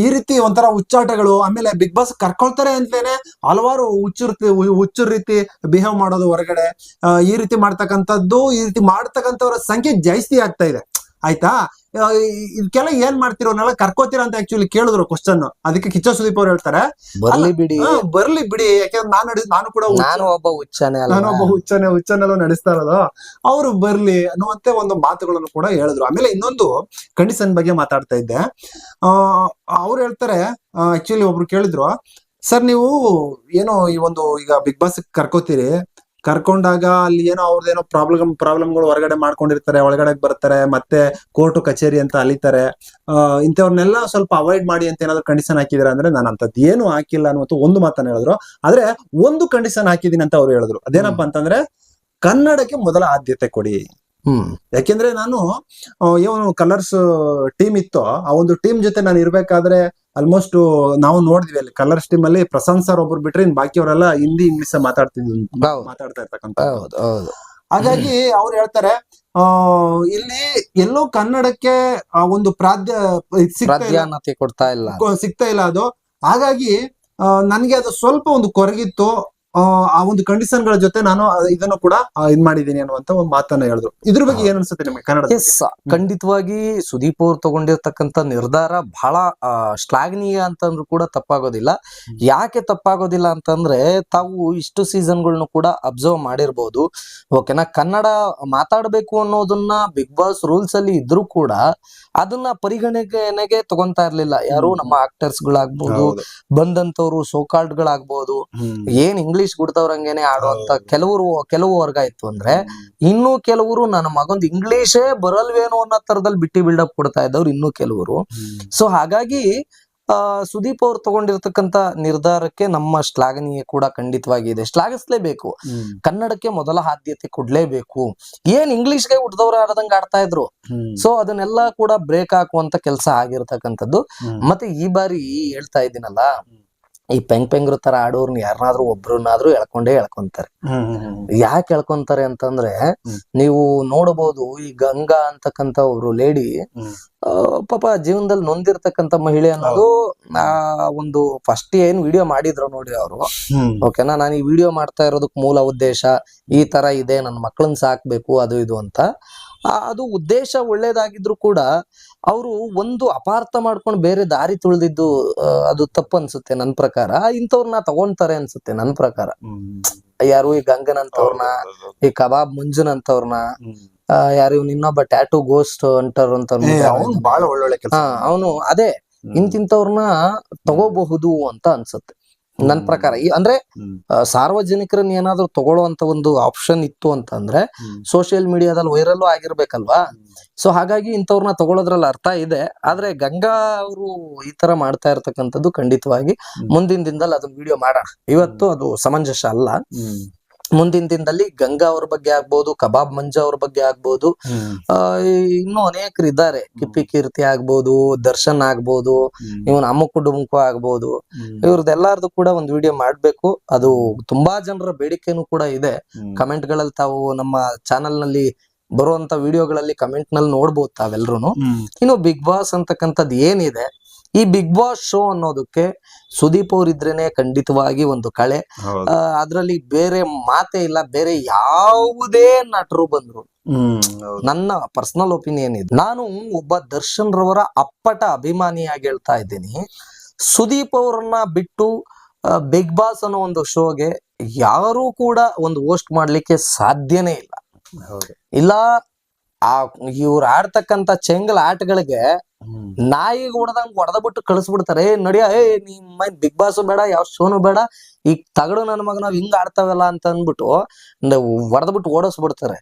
ಈ ರೀತಿ ಒಂಥರ ಹುಚ್ಚಾಟಗಳು. ಆಮೇಲೆ ಬಿಗ್ ಬಾಸ್ ಕರ್ಕೊಳ್ತಾರೆ ಅಂತಲೇನೆ ಹಲವಾರು ಹುಚ್ಚುರ್ ಹುಚ್ಚು ರೀತಿ ಬಿಹೇವ್ ಮಾಡೋದು ಹೊರಗಡೆ. ಈ ರೀತಿ ಮಾಡ್ತಕ್ಕಂಥದ್ದು, ಈ ರೀತಿ ಮಾಡ್ತಕ್ಕಂಥವ್ರ ಸಂಖ್ಯೆ ಜಾಸ್ತಿ ಆಗ್ತಾ ಇದೆ. ಆಯ್ತಾ? ಇದಕ್ಕೆಲ್ಲ ಏನ್ ಮಾಡ್ತಿರೋ ಅವನ್ನೆಲ್ಲ ಕರ್ಕೋತೀರಾ ಅಂತ ಆಕ್ಚುಲಿ ಕೇಳಿದ್ರು ಕ್ವಶನ್ ಅದಕ್ಕೆ ಕಿಚ್ಚ ಸುದೀಪ್ ಅವ್ರು ಹೇಳ್ತಾರೆ. ಬರ್ಲಿ ಬಿಡಿ. ಬರ್ಲಿ ಬಿಡಿ. ಯಾಕಂದ್ರೆ ನಾನು ನಡೆ- ನಾನು ಕೂಡ ನಾನು ಒಬ್ಬ ಹುಚ್ಚನೆ ನಾನು ಒಬ್ಬ ಹುಚ್ಚನೆ ಹುಚ್ಚನೆಲ್ಲ ನಡೆಸ್ತಾ ಇರೋದು. ಅವ್ರು ಬರ್ಲಿ ಅನ್ನುವಂತೆ ಒಂದು ಮಾತುಗಳನ್ನು ಕೂಡ ಹೇಳಿದ್ರು. ಆಮೇಲೆ ಇನ್ನೊಂದು ಕಂಡೀಷನ್ ಬಗ್ಗೆ ಮಾತಾಡ್ತಾ ಇದ್ದೆ. ಆ ಅವ್ರು ಹೇಳ್ತಾರೆ ಆಕ್ಚುಲಿ ಒಬ್ರು ಕೇಳಿದ್ರು ಸರ್ ನೀವು ಏನೋ ಈ ಒಂದು ಈಗ ಬಿಗ್ ಬಾಸ್ ಕರ್ಕೋತೀರಿ? ಕರ್ಕೊಂಡಾಗ ಅಲ್ಲಿ ಏನೋ ಅವ್ರದ್ದೇನೋ ಪ್ರಾಬ್ಲಮ್ ಪ್ರಾಬ್ಲಮ್ಗಳು ಹೊರಗಡೆ ಮಾಡ್ಕೊಂಡಿರ್ತಾರೆ ಒಳಗಡೆ ಬರ್ತಾರೆ ಮತ್ತೆ ಕೋರ್ಟ್ ಕಚೇರಿ ಅಂತ ಅಲಿತಾರೆ. ಆ, ಇಂಥವ್ರನ್ನೆಲ್ಲ ಸ್ವಲ್ಪ ಅವಾಯ್ಡ್ ಮಾಡಿ ಅಂತ ಏನಾದ್ರು ಕಂಡೀಷನ್ ಹಾಕಿದ್ರೆ ಅಂದ್ರೆ ನಾನು ಅಂತದ್ ಏನು ಹಾಕಿಲ್ಲ ಅನ್ನುವಂತ ಒಂದು ಮಾತನ್ನ ಹೇಳಿದ್ರು. ಆದ್ರೆ ಒಂದು ಕಂಡೀಷನ್ ಹಾಕಿದೀನಿ ಅಂತ ಅವ್ರು ಹೇಳಿದ್ರು. ಅದೇನಪ್ಪ ಅಂತಂದ್ರೆ ಕನ್ನಡಕ್ಕೆ ಮೊದಲ ಆದ್ಯತೆ ಕೊಡಿ. ಹ್ಮ್. ಯಾಕೆಂದ್ರೆ ನಾನು ಏನು ಕಲರ್ಸ್ ಟೀಮ್ ಇತ್ತೋ. ಆ ಒಂದು ಟೀಮ್ ಜೊತೆ ನಾನು ಇರ್ಬೇಕಾದ್ರೆ ಆಲ್ಮೋಸ್ಟ್ ನಾವು ನೋಡಿದ್ವಿ ಅಲ್ಲಿ ಕಲರ್ ಸ್ಟೀಮ್ ಅಲ್ಲಿ ಪ್ರಶಾಂತ್ ಸರ್ ಒಬ್ರು ಬಿಟ್ರೆ ಇನ್ ಬಾಕಿಯವರೆಲ್ಲ ಹಿಂದಿ ಇಂಗ್ಲಿಷ್ ಮಾತಾಡ್ತಿದ್ವಿ ಮಾತಾಡ್ತಾ ಇರ್ತಕ್ಕಂಥ ಹೌದು ಹೌದು. ಹಾಗಾಗಿ ಅವ್ರು ಹೇಳ್ತಾರೆ ಆ ಇಲ್ಲಿ ಎಲ್ಲೋ ಕನ್ನಡಕ್ಕೆ ಒಂದು ಪ್ರಾಧ್ಯ ಕೊಡ್ತಾ ಇಲ್ಲ. ಸಿಗ್ತಾ ಇಲ್ಲ ಅದು. ಹಾಗಾಗಿ ನನ್ಗೆ ಅದು ಸ್ವಲ್ಪ ಒಂದು ಕೊರಗಿತ್ತು. ಆ, ಆ ಒಂದು ಕಂಡೀಷನ್ಗಳ ಜೊತೆ ನಾನು ಇದನ್ನು ಕೂಡ ಇದ್ ಮಾಡಿದೀನಿ ಅನ್ನುವಂತ ಒಂದು ಮಾತನ್ನ ಹೇಳಿದ್ರು. ಇದ್ರ ಬಗ್ಗೆ ಏನ್ ಅನ್ಸುತ್ತೆ ನಿಮಗೆ ಕನ್ನಡ ಖಂಡಿತವಾಗಿ ಸುದೀಪ್ ಅವ್ರು ತಗೊಂಡಿರ್ತಕ್ಕಂತ ನಿರ್ಧಾರ ಬಹಳ ಶ್ಲಾಘನೀಯ ಅಂತಂದ್ರೂ ಕೂಡ ತಪ್ಪಾಗೋದಿಲ್ಲ. ಯಾಕೆ ತಪ್ಪಾಗೋದಿಲ್ಲ ಅಂತಂದ್ರೆ ತಾವು ಇಷ್ಟು ಸೀಸನ್ಗಳನ್ನು ಕೂಡ ಅಬ್ಸರ್ವ್ ಮಾಡಿರ್ಬೋದು. ಓಕೆನಾ ಕನ್ನಡ ಮಾತಾಡ್ಬೇಕು ಅನ್ನೋದನ್ನ ಬಿಗ್ ಬಾಸ್ ರೂಲ್ಸ್ ಅಲ್ಲಿ ಇದ್ರೂ ಕೂಡ ಅದನ್ನ ಪರಿಗಣನೆಗೆ ತಗೊಂತಾ ಇರ್ಲಿಲ್ಲ. ಯಾರು ನಮ್ಮ ಆಕ್ಟರ್ಸ್ ಗಳಾಗ್ಬಹುದು ಬಂದಂತವ್ರು ಸೋಕಾಲ್ಡ್ ಗಳಾಗ್ಬಹುದು ಏನ್ ಇಂಗ್ಲಿಷ್ ಗುಡ್ದವ್ರಂಗೇನೆ ಆಡುವಂತ ಕೆಲವರು ಕೆಲವು ವರ್ಗ ಇತ್ತು ಅಂದ್ರೆ ಇನ್ನು ಕೆಲವರು ನನ್ನ ಮಗಂದ್ ಇಂಗ್ಲಿಷೇ ಬರಲ್ವೇನೋ ಅನ್ನೋ ತರದಲ್ಲಿ ಬಿಟ್ಟಿ ಬಿಲ್ಡಪ್ ಕೊಡ್ತಾ ಇದ್ದವ್ರು ಇನ್ನು ಕೆಲವರು. ಸೊ ಹಾಗಾಗಿ ಆ ಸುದೀಪ್ ಅವ್ರು ತಗೊಂಡಿರ್ತಕ್ಕಂತ ನಿರ್ಧಾರಕ್ಕೆ ನಮ್ಮ ಶ್ಲಾಘನೀಯ ಕೂಡ ಖಂಡಿತವಾಗಿ ಇದೆ. ಶ್ಲಾಘಿಸ್ಲೇಬೇಕು. ಕನ್ನಡಕ್ಕೆ ಮೊದಲ ಆದ್ಯತೆ ಕೊಡ್ಲೇಬೇಕು. ಏನ್ ಇಂಗ್ಲಿಷ್ಗೆ ಹುಟ್ಟದವ್ರು ಆಡದಂಗ ಆಡ್ತಾ ಇದ್ರು? ಸೊ ಅದನ್ನೆಲ್ಲ ಕೂಡ ಬ್ರೇಕ್ ಹಾಕುವಂತ ಕೆಲಸ ಆಗಿರ್ತಕ್ಕಂಥದ್ದು. ಮತ್ತೆ ಈ ಬಾರಿ ಹೇಳ್ತಾ ಇದ್ದೀನಲ್ಲ ಈ ಪೆಂಗ್ ಪೆಂಗ್ರು ತರ ಆಡೋರ್ನ ಯಾರನ್ನಾದ್ರೂ ಒಬ್ರನ್ನಾದ್ರೂ ಎಳ್ಕೊಂಡೇ ಎಳ್ಕೊಂತಾರೆ. ಯಾಕೆ ಎಳ್ಕೊಂತಾರೆ ಅಂತಂದ್ರೆ ನೀವು ನೋಡಬಹುದು ಈ ಗಂಗಾ ಅಂತಕ್ಕಂತ ಒಬ್ರು ಲೇಡಿ. ಪಾಪ ಜೀವನದಲ್ಲಿ ನೊಂದಿರ್ತಕ್ಕಂತ ಮಹಿಳೆ ಅನ್ನೋದು ಆ ಒಂದು ಫಸ್ಟ್ ಏನ್ ವಿಡಿಯೋ ಮಾಡಿದ್ರು ನೋಡಿ ಅವರು. ಓಕೆನಾ ನಾನು ಈ ವಿಡಿಯೋ ಮಾಡ್ತಾ ಇರೋದಕ್ ಮೂಲ ಉದ್ದೇಶ ಈ ತರ ಇದೆ ನನ್ನ ಮಕ್ಕಳನ್ನ ಸಾಕ್ಬೇಕು ಅದು ಇದು ಅಂತ. ಅದು ಉದ್ದೇಶ ಒಳ್ಳೇದಾಗಿದ್ರು ಕೂಡ ಅವರು ಒಂದು ಅಪಾರ್ಥ ಮಾಡ್ಕೊಂಡು ಬೇರೆ ದಾರಿ ತುಳಿದಿದ್ದು ಅದು ತಪ್ಪು ಅನ್ಸುತ್ತೆ ನನ್ ಪ್ರಕಾರ. ಇಂಥವ್ರನ್ನ ತಗೊಂತಾರೆ ಅನ್ಸುತ್ತೆ ನನ್ ಪ್ರಕಾರ. ಯಾರು ಈ ಗಂಗನಂತವ್ರನ್ನ ಈ ಕಬಾಬ್ ಮಂಜುನ್ ಅಂತವ್ರನ್ನ ಯಾರು ಇವ್ನ ಇನ್ನೊಬ್ಬ ಟ್ಯಾಟೂ ಗೋಸ್ಟ್ ಅಂಟರ್ ಅಂತ ಅವನು ಅದೇ ಇಂತಿಂತವ್ರನ್ನ ತಗೋಬಹುದು ಅಂತ ಅನ್ಸುತ್ತೆ. ನನ್ ಪ್ರಕಾರ. ಈ- ಅಂದ್ರೆ ಸಾರ್ವಜನಿಕರನ್ನ ಏನಾದ್ರೂ ತಗೊಳ್ಳುವಂತ ಒಂದು ಆಪ್ಷನ್ ಇತ್ತು ಅಂತಂದ್ರೆ ಸೋಷಿಯಲ್ ಮೀಡಿಯಾದಲ್ಲಿ ವೈರಲ್ ಆಗಿರ್ಬೇಕಲ್ವಾ? ಸೊ ಹಾಗಾಗಿ ಇಂಥವ್ರನ್ನ ತಗೊಳ್ಳೋದ್ರಲ್ಲಿ ಅರ್ಥ ಇದೆ. ಆದ್ರೆ ಗಂಗಾ ಅವರು ಈ ತರ ಮಾಡ್ತಾ ಇರ್ತಕ್ಕಂಥದ್ದು ಖಂಡಿತವಾಗಿ ಮುಂದಿನ ದಿನದಲ್ಲಿ ಅದನ್ನ ವಿಡಿಯೋ ಮಾಡೋಣ. ಇವತ್ತು ಅದು ಸಮಂಜಸ ಅಲ್ಲ. ಮುಂದಿನ ದಿನದಲ್ಲಿ ಗಂಗಾ ಅವ್ರ ಬಗ್ಗೆ ಆಗ್ಬೋದು ಕಬಾಬ್ ಮಂಜು ಅವ್ರ ಬಗ್ಗೆ ಆಗ್ಬೋದು. ಇನ್ನೂ ಅನೇಕರು ಇದ್ದಾರೆ. ಕಿಪ್ಪಿ ಕೀರ್ತಿ ಆಗ್ಬೋದು ದರ್ಶನ್ ಆಗ್ಬೋದು ಇವನ್ ಅಮ್ಮಕ್ಕು ಡುಮುಕು ಆಗ್ಬೋದು. ಇವ್ರದ್ದೆಲ್ಲಾರ್ದು ಕೂಡ ಒಂದು ವಿಡಿಯೋ ಮಾಡ್ಬೇಕು. ಅದು ತುಂಬಾ ಜನರ ಬೇಡಿಕೆನೂ ಕೂಡ ಇದೆ. ಕಮೆಂಟ್ಗಳಲ್ಲಿ ತಾವು ನಮ್ಮ ಚಾನೆಲ್ನಲ್ಲಿ ಬರುವಂತ ವಿಡಿಯೋಗಳಲ್ಲಿ ಕಮೆಂಟ್ನಲ್ಲಿ ನೋಡ್ಬೋದು ತಾವೆಲ್ರು ಇನ್ನು ಬಿಗ್ ಬಾಸ್ ಅಂತಕ್ಕಂಥದ್ದು ಏನಿದೆ ಈ ಬಿಗ್ ಬಾಸ್ ಶೋ ಅನ್ನೋದಕ್ಕೆ ಸುದೀಪ್ ಅವರಿದ್ರೇನೆ ಖಂಡಿತವಾಗಿ ಒಂದು ಕಳೆ. ಅದರಲ್ಲಿ ಅದ್ರಲ್ಲಿ ಬೇರೆ ಮಾತೆ ಇಲ್ಲ ಬೇರೆ ಯಾವುದೇ ನಟರು ಬಂದ್ರು. ನನ್ನ ಪರ್ಸನಲ್ ಒಪಿನಿಯನ್ ಇದೆ. ನಾನು ಒಬ್ಬ ದರ್ಶನ್ ರವರ ಅಪ್ಪಟ ಅಭಿಮಾನಿಯಾಗಿ ಹೇಳ್ತಾ ಇದ್ದೀನಿ. ಸುದೀಪ್ ಅವ್ರನ್ನ ಬಿಟ್ಟು ಬಿಗ್ ಬಾಸ್ ಅನ್ನೋ ಒಂದು ಶೋಗೆ ಯಾರು ಕೂಡ ಒಂದು ಹೋಸ್ಟ್ ಮಾಡ್ಲಿಕ್ಕೆ ಸಾಧ್ಯನೇ ಇಲ್ಲ. ಇಲ್ಲ ಆ ಇವ್ರು ಆಡ್ತಕ್ಕಂತ ಚೆಂಗಲ್ ಆಟಗಳಿಗೆ ನಾಯಿಗೆ ಹೊಡೆದಂಗ್ ಹೊಡೆದ ಬಿಟ್ಟು ಕಳಿಸ್ಬಿಡ್ತಾರೆ. ಏ ನಡಿಯ ಏ ನಿಮ್ಮ ಬಿಗ್ ಬಾಸ್ ಬೇಡ ಯಾವ ಶೋನು ಬೇಡ ಈಗ ತಗಡು ನನ್ನ ಮಗ ನಾವ್ ಹಿಂಗ ಆಡ್ತಾವಲ್ಲ ಅಂತ ಅಂದ್ಬಿಟ್ಟು ಹೊಡೆದ್ಬಿಟ್ಟು ಓಡಿಸ್ಬಿಡ್ತಾರೆ.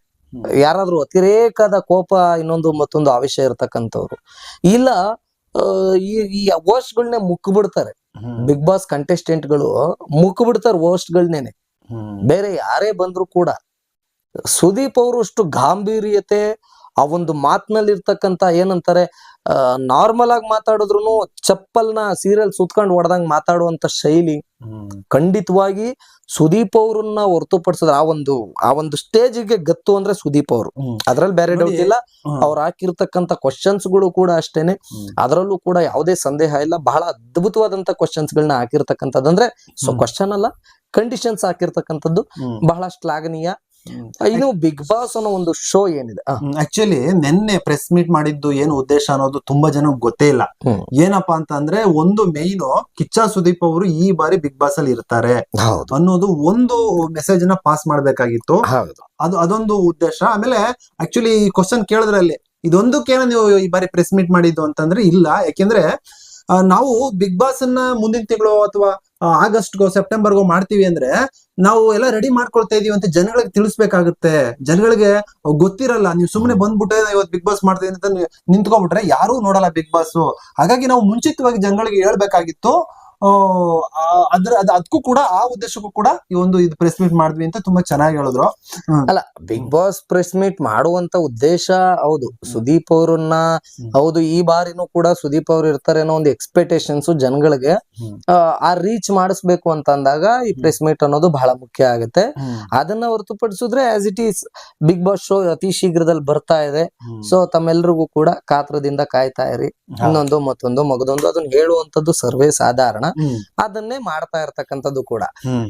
ಯಾರಾದ್ರೂ ಅತಿರೇಕದ ಕೋಪ ಇನ್ನೊಂದು ಮತ್ತೊಂದು ಅವಶ್ಯ ಇರ್ತಕ್ಕಂಥವ್ರು. ಇಲ್ಲ ಈ ಹೋಸ್ಟ್ಗಳನ್ನೇ ಮುಕ್ ಬಿಡ್ತಾರೆ ಬಿಗ್ ಬಾಸ್ ಕಂಟೆಸ್ಟೆಂಟ್ಗಳು ಮುಕ್ ಬಿಡ್ತಾರೆ ಹೋಸ್ಟ್ಗಳನ್ನೇನೆ ಬೇರೆ ಯಾರೇ ಬಂದ್ರು ಕೂಡ ಸುದೀಪ್ ಅವರು ಅಷ್ಟು ಗಾಂಭೀರ್ಯತೆ ಆ ಒಂದು ಮಾತಿನಲ್ಲಿ ಇರ್ತಕ್ಕಂತ ಏನಂತಾರೆ ನಾರ್ಮಲ್ ಆಗಿ ಮಾತಾಡಿದ್ರು ಚಪ್ಪಲ್ನ ಸೀರಿಯಲ್ ಸುತ್ಕೊಂಡು ಹೊಡೆದಂಗ್ ಮಾತಾಡುವಂತ ಶೈಲಿ ಖಂಡಿತವಾಗಿ ಸುದೀಪ್ ಅವ್ರನ್ನ ಹೊರತುಪಡಿಸಿದ್ರೆ. ಆ ಒಂದು ಆ ಒಂದು ಸ್ಟೇಜ್ಗೆ ಗತ್ತು ಅಂದ್ರೆ ಸುದೀಪ್ ಅವರು. ಅದ್ರಲ್ಲಿ ಬೇರೆ ಡೌಟ್ ಇಲ್ಲ. ಅವ್ರು ಹಾಕಿರ್ತಕ್ಕಂತ ಕ್ವಶನ್ಸ್ಗಳು ಕೂಡ ಅಷ್ಟೇನೆ. ಅದರಲ್ಲೂ ಕೂಡ ಯಾವುದೇ ಸಂದೇಹ ಇಲ್ಲ. ಬಹಳ ಅದ್ಭುತವಾದಂತ ಕ್ವಶನ್ಸ್ ಗಳನ್ನ ಹಾಕಿರ್ತಕ್ಕಂಥದ್ದು. ಅಂದ್ರೆ ಸೊ. ಕ್ವಶನ್ ಅಲ್ಲ ಕಂಡೀಷನ್ಸ್ ಹಾಕಿರ್ತಕ್ಕಂಥದ್ದು. ಬಹಳ ಶ್ಲಾಘನೀಯ ಇನ್ನು ಬಿಗ್ ಬಾಸ್ ಅನ್ನೋ ಒಂದು ಶೋ ಏನಿದೆ. ಆಕ್ಚುಲಿ ನಿನ್ನೆ ಪ್ರೆಸ್ ಮೀಟ್ ಮಾಡಿದ್ದು ಏನು ಉದ್ದೇಶ ಅನ್ನೋದು ತುಂಬಾ ಜನ ಗೊತ್ತೇ ಇಲ್ಲ. ಏನಪ್ಪಾ ಅಂತ ಅಂದ್ರೆ ಒಂದು ಮೇಯ್ನ್ ಕಿಚ್ಚ ಸುದೀಪ್ ಅವರು ಈ ಬಾರಿ ಬಿಗ್ ಬಾಸ್ ಅಲ್ಲಿ ಇರ್ತಾರೆ ಅನ್ನೋದು ಒಂದು ಮೆಸೇಜ್ನ ಪಾಸ್ ಮಾಡ್ಬೇಕಾಗಿತ್ತು. ಅದು ಅದೊಂದು ಉದ್ದೇಶ. ಆಮೇಲೆ ಆಕ್ಚುಲಿ ಈ ಕ್ವಶನ್ ಕೇಳಿದ್ರಲ್ಲಿ ಇದೊಂದಕ್ಕೇನ ನೀವು ಈ ಬಾರಿ ಪ್ರೆಸ್ ಮೀಟ್ ಮಾಡಿದ್ದು ಅಂತಂದ್ರೆ ಇಲ್ಲ. ಯಾಕೆಂದ್ರೆ ನಾವು ಬಿಗ್ ಬಾಸ್ ಅನ್ನ ಮುಂದಿನ ತಿಂಗಳು ಅಥವಾ ಆಗಸ್ಟ್ಗೋ, ಸೆಪ್ಟೆಂಬರ್ಗೋ ಮಾಡ್ತೀವಿ ಅಂದ್ರೆ ನಾವು ಎಲ್ಲ ರೆಡಿ ಮಾಡ್ಕೊಳ್ತಾ ಇದೀವಿ ಅಂತ ಜನಗಳಿಗೆ ತಿಳಿಸ್ಬೇಕಾಗುತ್ತೆ. ಜನಗಳಿಗೆ ಗೊತ್ತಿರಲ್ಲ, ನೀವು ಸುಮ್ಮನೆ ಬಂದ್ಬಿಟ್ಟೆ ಇವತ್ತು ಬಿಗ್ ಬಾಸ್ ಮಾಡ್ತೀವಿ ಅಂತ ನಿಂತ್ಕೊಂಡ್ಬಿಟ್ರೆ ಯಾರೂ ನೋಡಲ್ಲ ಬಿಗ್ ಬಾಸ್ ಹಾಗಾಗಿ ನಾವು ಮುಂಚಿತವಾಗಿ ಜನಗಳಿಗೆ ಹೇಳ್ಬೇಕಾಗಿತ್ತು ಅದ್ರ ಅದ್ ಅದಕ್ಕೂ ಕೂಡ ಆ ಉದ್ದೇಶಕ್ಕೂ ಕೂಡ ಈ ಒಂದು ಇದು ಪ್ರೆಸ್ ಮೀಟ್ ಮಾಡಿದ್ವಿ ಅಂತ ತುಂಬಾ ಚೆನ್ನಾಗಿ ಹೇಳಿದ್ರು. ಅಲ್ಲ ಬಿಗ್ ಬಾಸ್ ಪ್ರೆಸ್ ಮೀಟ್ ಮಾಡುವಂತ ಉದ್ದೇಶ ಹೌದು. ಸುದೀಪ್ ಅವ್ರನ್ನ ಹೌದು ಈ ಬಾರಿನೂ ಕೂಡ ಸುದೀಪ್ ಅವ್ರು ಇರ್ತಾರೆ ಅನ್ನೋ ಒಂದು ಎಕ್ಸ್ಪೆಕ್ಟೇಷನ್ಸ್ ಜನಗಳಿಗೆ ಆ ರೀಚ್ ಮಾಡಿಸ್ಬೇಕು ಅಂತ ಅಂದಾಗ ಈ ಪ್ರೆಸ್ ಮೀಟ್ ಅನ್ನೋದು ಬಹಳ ಮುಖ್ಯ ಆಗುತ್ತೆ. ಅದನ್ನ ಹೊರತುಪಡಿಸಿದ್ರೆ as it is Bigg Boss show ಅತಿ ಶೀಘ್ರದಲ್ಲಿ ಬರ್ತಾ ಇದೆ. ಸೊ ತಮ್ಮೆಲ್ರಿಗೂ ಕೂಡ ಕಾತ್ರದಿಂದ ಕಾಯ್ತಾ ಇರಿ. ಇನ್ನೊಂದು ಮತ್ತೊಂದು ಮಗದೊಂದು ಅದನ್ನ ಹೇಳುವಂತದ್ದು ಸರ್ವೇ ಸಾಧಾರಣ. ಅದನ್ನೇ ಮಾಡ್ತಾ ಇರ್ತಕ್ಕಂಥದ್ದು ಕೂಡ.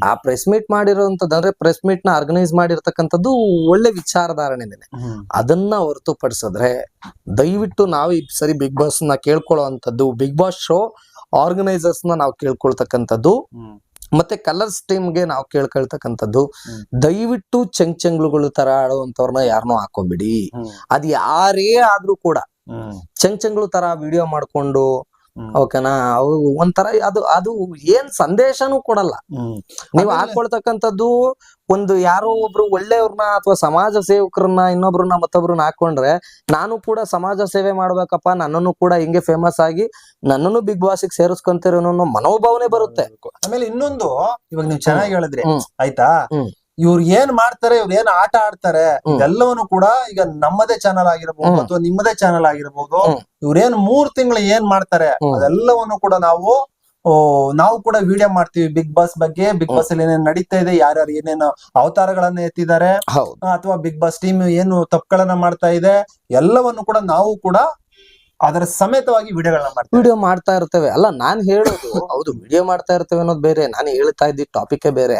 ಆ ಪ್ರೆಸ್ ಮೀಟ್ ಮಾಡಿರುವಂತದ್ದು ಅಂದ್ರೆ ಪ್ರೆಸ್ ಮೀಟ್ನ ಆರ್ಗನೈಸ್ ಮಾಡಿರ್ತಕ್ಕಂಥದ್ದು ಒಳ್ಳೆ ವಿಚಾರಧಾರಣೆನೆ. ಅದನ್ನ ಹೊರತುಪಡಿಸಿದ್ರೆ ದಯವಿಟ್ಟು ನಾವು ಈ ಸರಿ ಬಿಗ್ ಬಾಸ್ನ ಕೇಳ್ಕೊಳ್ಳುವಂಥದ್ದು ಬಿಗ್ ಬಾಸ್ ಶೋ ಆರ್ಗನೈಸರ್ಸ್ನ ನಾವು ಕೇಳ್ಕೊಳ್ತಕ್ಕಂಥದ್ದು ಮತ್ತೆ ಕಲರ್ಸ್ ಟೀಮ್ಗೆ ನಾವು ಕೇಳ್ಕೊಳ್ತಕ್ಕಂಥದ್ದು. ದಯವಿಟ್ಟು ಚಂಗ್ ಚೆಂಗ್ಳುಗಳು ತರ ಆಡುವಂತವ್ರನ್ನ ಯಾರನ್ನೂ ಹಾಕೋಬಿಡಿ. ಅದ್ ಯಾರೇ ಆದ್ರೂ ಕೂಡ ಚಂಗ್ ಚಂಗ್ಳು ತರ ವಿಡಿಯೋ ಮಾಡ್ಕೊಂಡು ಓಕೆನಾ? ಅವು ಒಂಥರ ಅದು ಅದು ಏನ್ ಸಂದೇಶನೂ ಕೊಡಲ್ಲ. ನೀವು ಹಾಕೊಳ್ತಕ್ಕಂಥದ್ದು ಒಂದು ಯಾರೋ ಒಬ್ರು ಒಳ್ಳೆಯವ್ರನ್ನ ಅಥವಾ ಸಮಾಜ ಸೇವಕರನ್ನ ಇನ್ನೊಬ್ರನ್ನ ಮತ್ತೊಬ್ರನ್ನ ಹಾಕೊಂಡ್ರೆ ನಾನು ಕೂಡ ಸಮಾಜ ಸೇವೆ ಮಾಡ್ಬೇಕಪ್ಪ ನನ್ನನ್ನು ಕೂಡ ಹಿಂಗೆ ಫೇಮಸ್ ಆಗಿ ನನ್ನನ್ನು ಬಿಗ್ ಬಾಸ್ಗೆ ಸೇರಿಸ್ಕೊಂತೀರೋ ಅನ್ನೋ ಮನೋಭಾವನೆ ಬರುತ್ತೆ. ಆಮೇಲೆ ಇನ್ನೊಂದು ಇವಾಗ ನೀವು ಚೆನ್ನಾಗಿ ಹೇಳಿದ್ರಿ. ಆಯ್ತಾ. ಇವ್ರು ಏನ್ ಮಾಡ್ತಾರೆ ಇವ್ರು ಏನ್ ಆಟ ಆಡ್ತಾರೆ ಎಲ್ಲವನ್ನು ಇದೆಲ್ಲವನ್ನು ಕೂಡ ಈಗ ನಮ್ಮದೇ ಚಾನಲ್ ಆಗಿರ್ಬೋದು ಅಥವಾ ನಿಮ್ಮದೇ ಚಾನಲ್ ಆಗಿರ್ಬೋದು. ಹ್ಮ್. ಇವ್ರೇನ್ ಮೂರ್ ತಿಂಗಳು ಏನ್ ಮಾಡ್ತಾರೆ. ಅದೆಲ್ಲವನ್ನು ಕೂಡ ನಾವು ನಾವು ಕೂಡ ವಿಡಿಯೋ ಮಾಡ್ತೀವಿ. ಬಿಗ್ ಬಾಸ್ ಬಗ್ಗೆ ಬಿಗ್ ಬಾಸ್ ಅಲ್ಲಿ ಏನೇನ್ ನಡೀತಾ ಇದೆ ಯಾರ್ಯಾರು ಏನೇನು ಅವತಾರಗಳನ್ನ ಎತ್ತಿದ್ದಾರೆ ಅಥವಾ ಬಿಗ್ ಬಾಸ್ ಟೀಮ್ ಏನು ತಪ್ಪುಗಳನ್ನ ಮಾಡ್ತಾ ಇದೆ ಎಲ್ಲವನ್ನು ಕೂಡ ನಾವು ಕೂಡ ಅದರ ಸಮೇತವಾಗಿ ವಿಡಿಯೋಗಳನ್ನ ಮಾಡ್ತೀವಿ ವಿಡಿಯೋ ಮಾಡ್ತಾ ಇರ್ತೇವೆ. ಅಲ್ಲ ನಾನ್ ಹೇಳೋದು ಹೌದು ವಿಡಿಯೋ ಮಾಡ್ತಾ ಇರ್ತೇವೆ ಅನ್ನೋದು ಬೇರೆ. ನಾನು ಹೇಳ್ತಾ ಇದ್ದೀ ಟಾಪಿಕ್ ಬೇರೆ.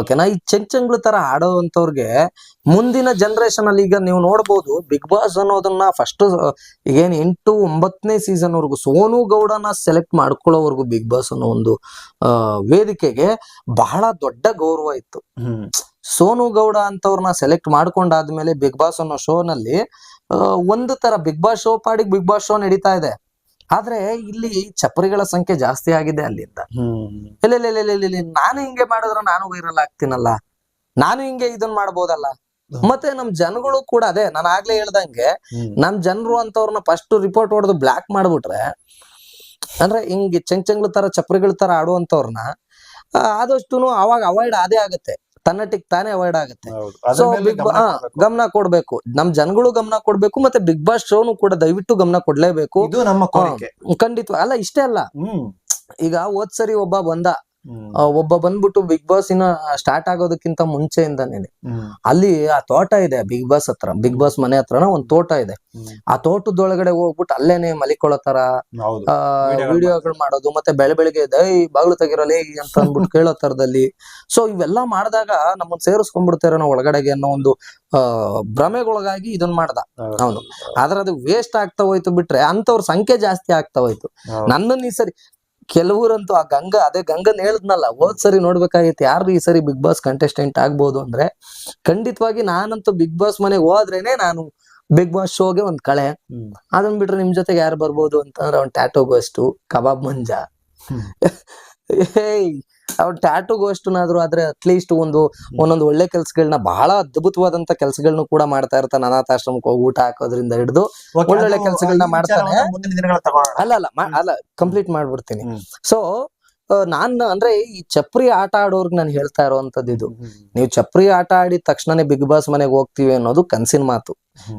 ಓಕೆನಾ ಈ ಚೆಂಚಂಗ್ಳು ಚೆಂಗ್ಳು ತರ ಆಡೋವಂಥವ್ರಿಗೆ ಮುಂದಿನ ಜನರೇಷನ್ ಅಲ್ಲಿ ಈಗ ನೀವು ನೋಡ್ಬೋದು ಬಿಗ್ ಬಾಸ್ ಅನ್ನೋದನ್ನ ಫಸ್ಟ್ ಈಗೇನ್ ಎಂಟು ಒಂಬತ್ತನೇ ಸೀಸನ್ ವರ್ಗು ಸೋನು ಗೌಡನ ಸೆಲೆಕ್ಟ್ ಮಾಡ್ಕೊಳ್ಳೋವರೆಗೂ ಬಿಗ್ ಬಾಸ್ ಅನ್ನೋ ಒಂದು ವೇದಿಕೆಗೆ ಬಹಳ ದೊಡ್ಡ ಗೌರವ ಇತ್ತು. ಹ್ಮ್. ಸೋನು ಗೌಡ ಅಂತವ್ರನ್ನ ಸೆಲೆಕ್ಟ್ ಮಾಡ್ಕೊಂಡಾದ್ಮೇಲೆ ಬಿಗ್ ಬಾಸ್ ಅನ್ನೋ ಶೋನಲ್ಲಿ ಒಂದು ತರ ಬಿಗ್ ಬಾಸ್ ಶೋ ಪಾಡಿಗೆ ಬಿಗ್ ಬಾಸ್ ಶೋ ನಡೀತಾ ಇದೆ. ಆದ್ರೆ ಇಲ್ಲಿ ಚಪ್ಪರಿಗಳ ಸಂಖ್ಯೆ ಜಾಸ್ತಿ ಆಗಿದೆ ಅಲ್ಲಿಂದ. ಇಲ್ಲ ಇಲ್ಲ ಇಲ್ಲ ಇಲ್ಲ, ನಾನು ಹಿಂಗೆ ಮಾಡಿದ್ರೆ ನಾನು ವೈರಲ್ ಆಗ್ತೀನಲ್ಲ? ನಾನು ಹಿಂಗೆ ಇದನ್ ಮಾಡ್ಬೋದಲ್ಲ? ಮತ್ತೆ ನಮ್ ಜನಗಳು ಕೂಡ ಅದೇ ನಾನು ಆಗ್ಲೇ ಹೇಳ್ದಂಗೆ ನಮ್ ಜನರು ಅಂತವ್ರನ್ನ ಫಸ್ಟ್ ರಿಪೋರ್ಟ್ ಹೊಡೆದು ಬ್ಲಾಕ್ ಮಾಡ್ಬಿಟ್ರೆ ಅಂದ್ರೆ ಹಿಂಗ್ ಚಂಗ್ ಚಂಗ್ಳ ತರ ಚಪ್ರಿಗಳ ತರ ಆಡುವಂತವ್ರನ್ನ ಆದಷ್ಟು ಅವಾಗ ಅವಾಯ್ಡ್ ಅದೇ ಆಗತ್ತೆ. ತನ್ನಟಿಗೆ ತಾನೇ ಅವಾಯ್ಡ್ ಆಗುತ್ತೆ. ಸೊ ಬಿಗ್ ಬಾ. ಗಮನ ಕೊಡ್ಬೇಕು. ನಮ್ ಜನಗಳು ಗಮನ ಕೊಡ್ಬೇಕು ಮತ್ತೆ ಬಿಗ್ ಬಾಸ್ ಶೋನು ಕೂಡ ದಯವಿಟ್ಟು ಗಮನ ಕೊಡ್ಲೇಬೇಕು. ಖಂಡಿತ ಅಲ್ಲ ಇಷ್ಟೇ ಅಲ್ಲ. ಹ್ಮ್. ಈಗ ಹೋದ್ ಸರಿ ಒಬ್ಬ ಬಂದ. ಒಬ್ಬ ಬಂದ್ಬಿಟ್ಟು ಬಿಗ್ ಬಾಸ್ ಇನ್ನ ಸ್ಟಾರ್ಟ್ ಆಗೋದಕ್ಕಿಂತ ಮುಂಚೆಯಿಂದಾನೇನೆ ಅಲ್ಲಿ ಆ ತೋಟ ಇದೆ ಬಿಗ್ ಬಾಸ್ ಹತ್ರ ಬಿಗ್ ಬಾಸ್ ಮನೆ ಹತ್ರನ ಒಂದ್ ತೋಟ ಇದೆ. ಆ ತೋಟದೊಳಗಡೆ ಹೋಗ್ಬಿಟ್ಟು ಅಲ್ಲೇನೆ ಮಲಿಕೊಳ್ಳೋ ತರ ಹೌದು. ಆ ವಿಡಿಯೋಗಳು ಮಾಡೋದು ಮತ್ತೆ ಬೆಳೆ ಬೆಳಿಗ್ಗೆ ದೈ ಬಾಗ್ಲು ತೆಗಿರಲಿ ಅಂತ ಅಂದ್ಬಿಟ್ಟು ಕೇಳೋ ತರದಲ್ಲಿ ಸೊ ಇವೆಲ್ಲ ಮಾಡಿದಾಗ ನಮ್ಮನ್ ಸೇರಿಸ್ಕೊಂಡ್ಬಿಡ್ತಾರೇನೋ ಒಳಗಡೆಗೆ ಅನ್ನೋ ಒಂದು ಆ ಭ್ರಮೆಗೊಳಗಾಗಿ ಇದನ್ನ ಮಾಡ್ದ. ಅವನು ಆದ್ರೆ ಅದು ವೇಸ್ಟ್ ಆಗ್ತಾ ಹೋಯ್ತು ಬಿಟ್ರೆ ಅಂತವ್ರ ಸಂಖ್ಯೆ ಜಾಸ್ತಿ ಆಗ್ತಾ ಹೋಯ್ತು. ನನ್ನ ನನ್ನನ್ನು ಈ ಸರಿ ಕೆಲವರಂತೂ ಆ ಗಂಗಾ ಅದೇ ಗಂಗನ್ ಹೇಳದ್ನಲ್ಲ ಹೋದ್ ಸರಿ ನೋಡ್ಬೇಕಾಗಿತ್ತು ಯಾರು ಈ ಸರಿ ಬಿಗ್ ಬಾಸ್ ಕಂಟೆಸ್ಟೆಂಟ್ ಆಗ್ಬೋದು ಅಂದ್ರೆ ಖಂಡಿತವಾಗಿ ನಾನಂತೂ ಬಿಗ್ ಬಾಸ್ ಮನೆಗೆ ಹೋದ್ರೇನೆ ನಾನು ಬಿಗ್ ಬಾಸ್ ಶೋಗೆ ಒಂದ್ ಕಳೆ. ಅದನ್ ಬಿಟ್ರೆ ನಿಮ್ ಜೊತೆಗೆ ಯಾರು ಬರ್ಬೋದು ಅಂತಂದ್ರೆ ಅವ್ನ್ ಟ್ಯಾಟೋ ಗೋಸ್ಟು ಕಬಾಬ್ ಮಂಜಾ. ಏಯ್ ಅವ್ನ್ ಟ್ಯಾಟೂಗೂ ಗೋಸ್ಟ್ನಾದ್ರು ಆದ್ರೆ ಅಟ್ಲೀಸ್ಟ್ ಒಂದು ಒಂದೊಂದು ಒಳ್ಳೆ ಕೆಲಸಗಳನ್ನ ಬಹಳ ಅದ್ಭುತವಾದಂತ ಕೆಲಸಗಳನ್ನು ಕೂಡ ಮಾಡ್ತಾ ಇರ್ತಾನೆ ಅನಾಥಾಶ್ರಮಕ್ಕೆ ಹೋಗಿ ಊಟ ಹಾಕೋದ್ರಿಂದ ಹಿಡಿದು ಒಳ್ಳೊಳ್ಳೆ ಕೆಲಸಗಳನ್ನ ಕೆಲ್ಸಗಳ್ನ ಮಾಡ್ತಾನೆ. ಅಲ್ಲ ಅಲ್ಲ ಅಲ್ಲ ಕಂಪ್ಲೀಟ್ ಮಾಡ್ಬಿಡ್ತೀನಿ. ಸೊ ನಾನ್ ಅಂದ್ರೆ ಈ ಚಪ್ರಿ ಆಟ ಆಡೋರ್ಗ್ ನಾನು ಹೇಳ್ತಾ ಇರೋವಂಥದ್ದು ಇದು. ನೀವು ಚಪ್ರಿ ಆಟ ಆಡಿದ ತಕ್ಷಣನೇ ಬಿಗ್ ಬಾಸ್ ಮನೆಗೆ ಹೋಗ್ತೀವಿ ಅನ್ನೋದು ಕನ್ಸಿನ ಮಾತು.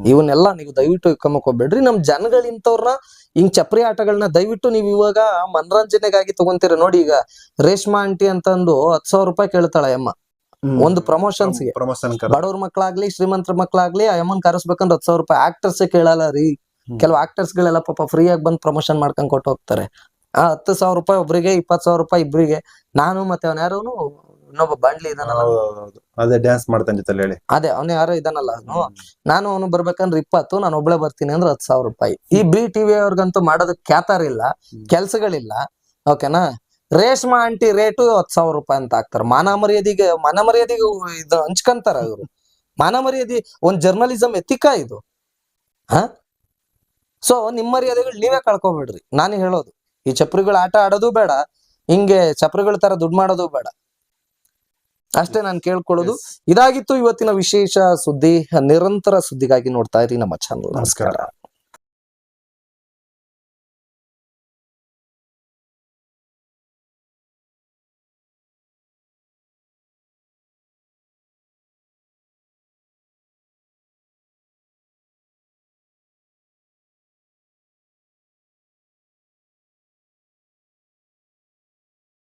ಇವನ್ನೆಲ್ಲ ನೀವು ದಯವಿಟ್ಟು ಇಕ್ಕೊಂಬಕ್ ಹೋಗ್ಬೇಡ್ರಿ. ನಮ್ ಜನಗಳು ಇಂಥವ್ರನ್ನ ಹಿಂಗ್ ಚಪ್ರಿ ಆಟಗಳನ್ನ ದಯವಿಟ್ಟು ನೀವು ಇವಾಗ ಮನರಂಜನೆಗಾಗಿ ತಗೊಂತೀರ. ನೋಡಿ ಈಗ ರೇಷ್ಮಾ ಆಂಟಿ ಅಂತಂದು ಹತ್ ಸಾವಿರ ರೂಪಾಯಿ ಕೇಳ್ತಾಳ ಅಮ್ಮ ಒಂದು ಪ್ರಮೋಷನ್ಸ್. ಪ್ರಮೋಷನ್ ಬಡವ್ರ ಮಕ್ಳಾಗ್ಲಿ ಶ್ರೀಮಂತರ ಮಕ್ಳಾಗ್ಲಿ ಅಮ್ಮನ್ ಕರೆಸ್ಬೇಕಂದ್ರೆ ಹತ್ ಸಾವಿರ ರೂಪಾಯಿ. ಆಕ್ಟರ್ಸ್ ಕೇಳಲ್ಲ ರೀ. ಕೆಲವು ಆಕ್ಟರ್ಸ್ ಗಳೆಲ್ಲ ಪಾಪ ಫ್ರೀ ಆಗಿ ಬಂದ್ ಪ್ರಮೋಷನ್ ಮಾಡ್ಕೊಂಡ್ ಕೊಟ್ಟು ಹೋಗ್ತಾರೆ. ಆ ಹತ್ತು ಸಾವಿರ ರೂಪಾಯಿ ಒಬ್ರಿಗೆ ಇಪ್ಪತ್ ಸಾವಿರ ರೂಪಾಯಿ ಇಬ್ರಿಗೆ ನಾನು ಮತ್ತೆ ಅವ್ನ ಯಾರೋನು ಇನ್ನೊಬ್ಬ ಬಂಡ್ಲಿ ಇದಾನಲ್ಲ. ಅದೇ ಡ್ಯಾನ್ಸ್ ಮಾಡ್ತಾನೆ ಜೊತೆ ಹೇಳಿ. ಅದೇ ಅವ್ನ ಯಾರೋ ಇದಾನಲ್ಲ ಅವನು. ನಾನು ಅವನು ಬರ್ಬೇಕಂದ್ರೆ ಇಪ್ಪತ್ತು ನಾನು ಒಬ್ಳೆ ಬರ್ತೀನಿ ಅಂದ್ರೆ ಹತ್ತು ಸಾವಿರ ರೂಪಾಯಿ. ಈ ಬಿ ಟಿವಿ ಅವ್ರಿಗಂತೂ ಮಾಡೋದಕ್ಕೆ ಕ್ಯಾತಾರಿಲ್ಲ ಇಲ್ಲ ಕೆಲ್ಸಗಳಿಲ್ಲ. ಓಕೆನಾ ರೇಷ್ಮಾ ಆಂಟಿ ರೇಟು ಹತ್ತು ಸಾವಿರ ರೂಪಾಯಿ ಅಂತ ಹಾಕ್ತಾರೆ. ಮಾನ ಮರ್ಯಾದೆಗೆ ಮಾನ ಮರ್ಯಾದೆಗೆ ಇದು ಹಂಚ್ಕಂತಾರ ಇವರು. ಮಾನ ಮರ್ಯಾದೆ ಒಂದ್ ಜರ್ನಲಿಸಂ ಎಥಿಕಾ ಇದು. ಹ? ಸೊ ನಿಮ್ಮ ಮರ್ಯಾದೆಗಳು ನೀವೇ ಕಳ್ಕೊಬಿಡ್ರಿ. ನಾನು ಹೇಳೋದು. ಈ ಚಪ್ರಿಗಳು ಆಟ ಆಡೋದು ಬೇಡ ಹಿಂಗೆ ಚಪ್ರಿಗಳ ತರ ದುಡ್ಡು ಮಾಡೋದು ಬೇಡ. ಅಷ್ಟೇ ನಾನು ಕೇಳ್ಕೊಳ್ಳೋದು. ಇದಾಗಿತ್ತು ಇವತ್ತಿನ ವಿಶೇಷ ಸುದ್ದಿ ನಿರಂತರ ಸುದ್ದಿಗಾಗಿ ನೋಡ್ತಾ ಇರಿ ನಮ್ಮ ಚಾನಲ್ ನಮಸ್ಕಾರ. ನಮಸ್ಕಾರ.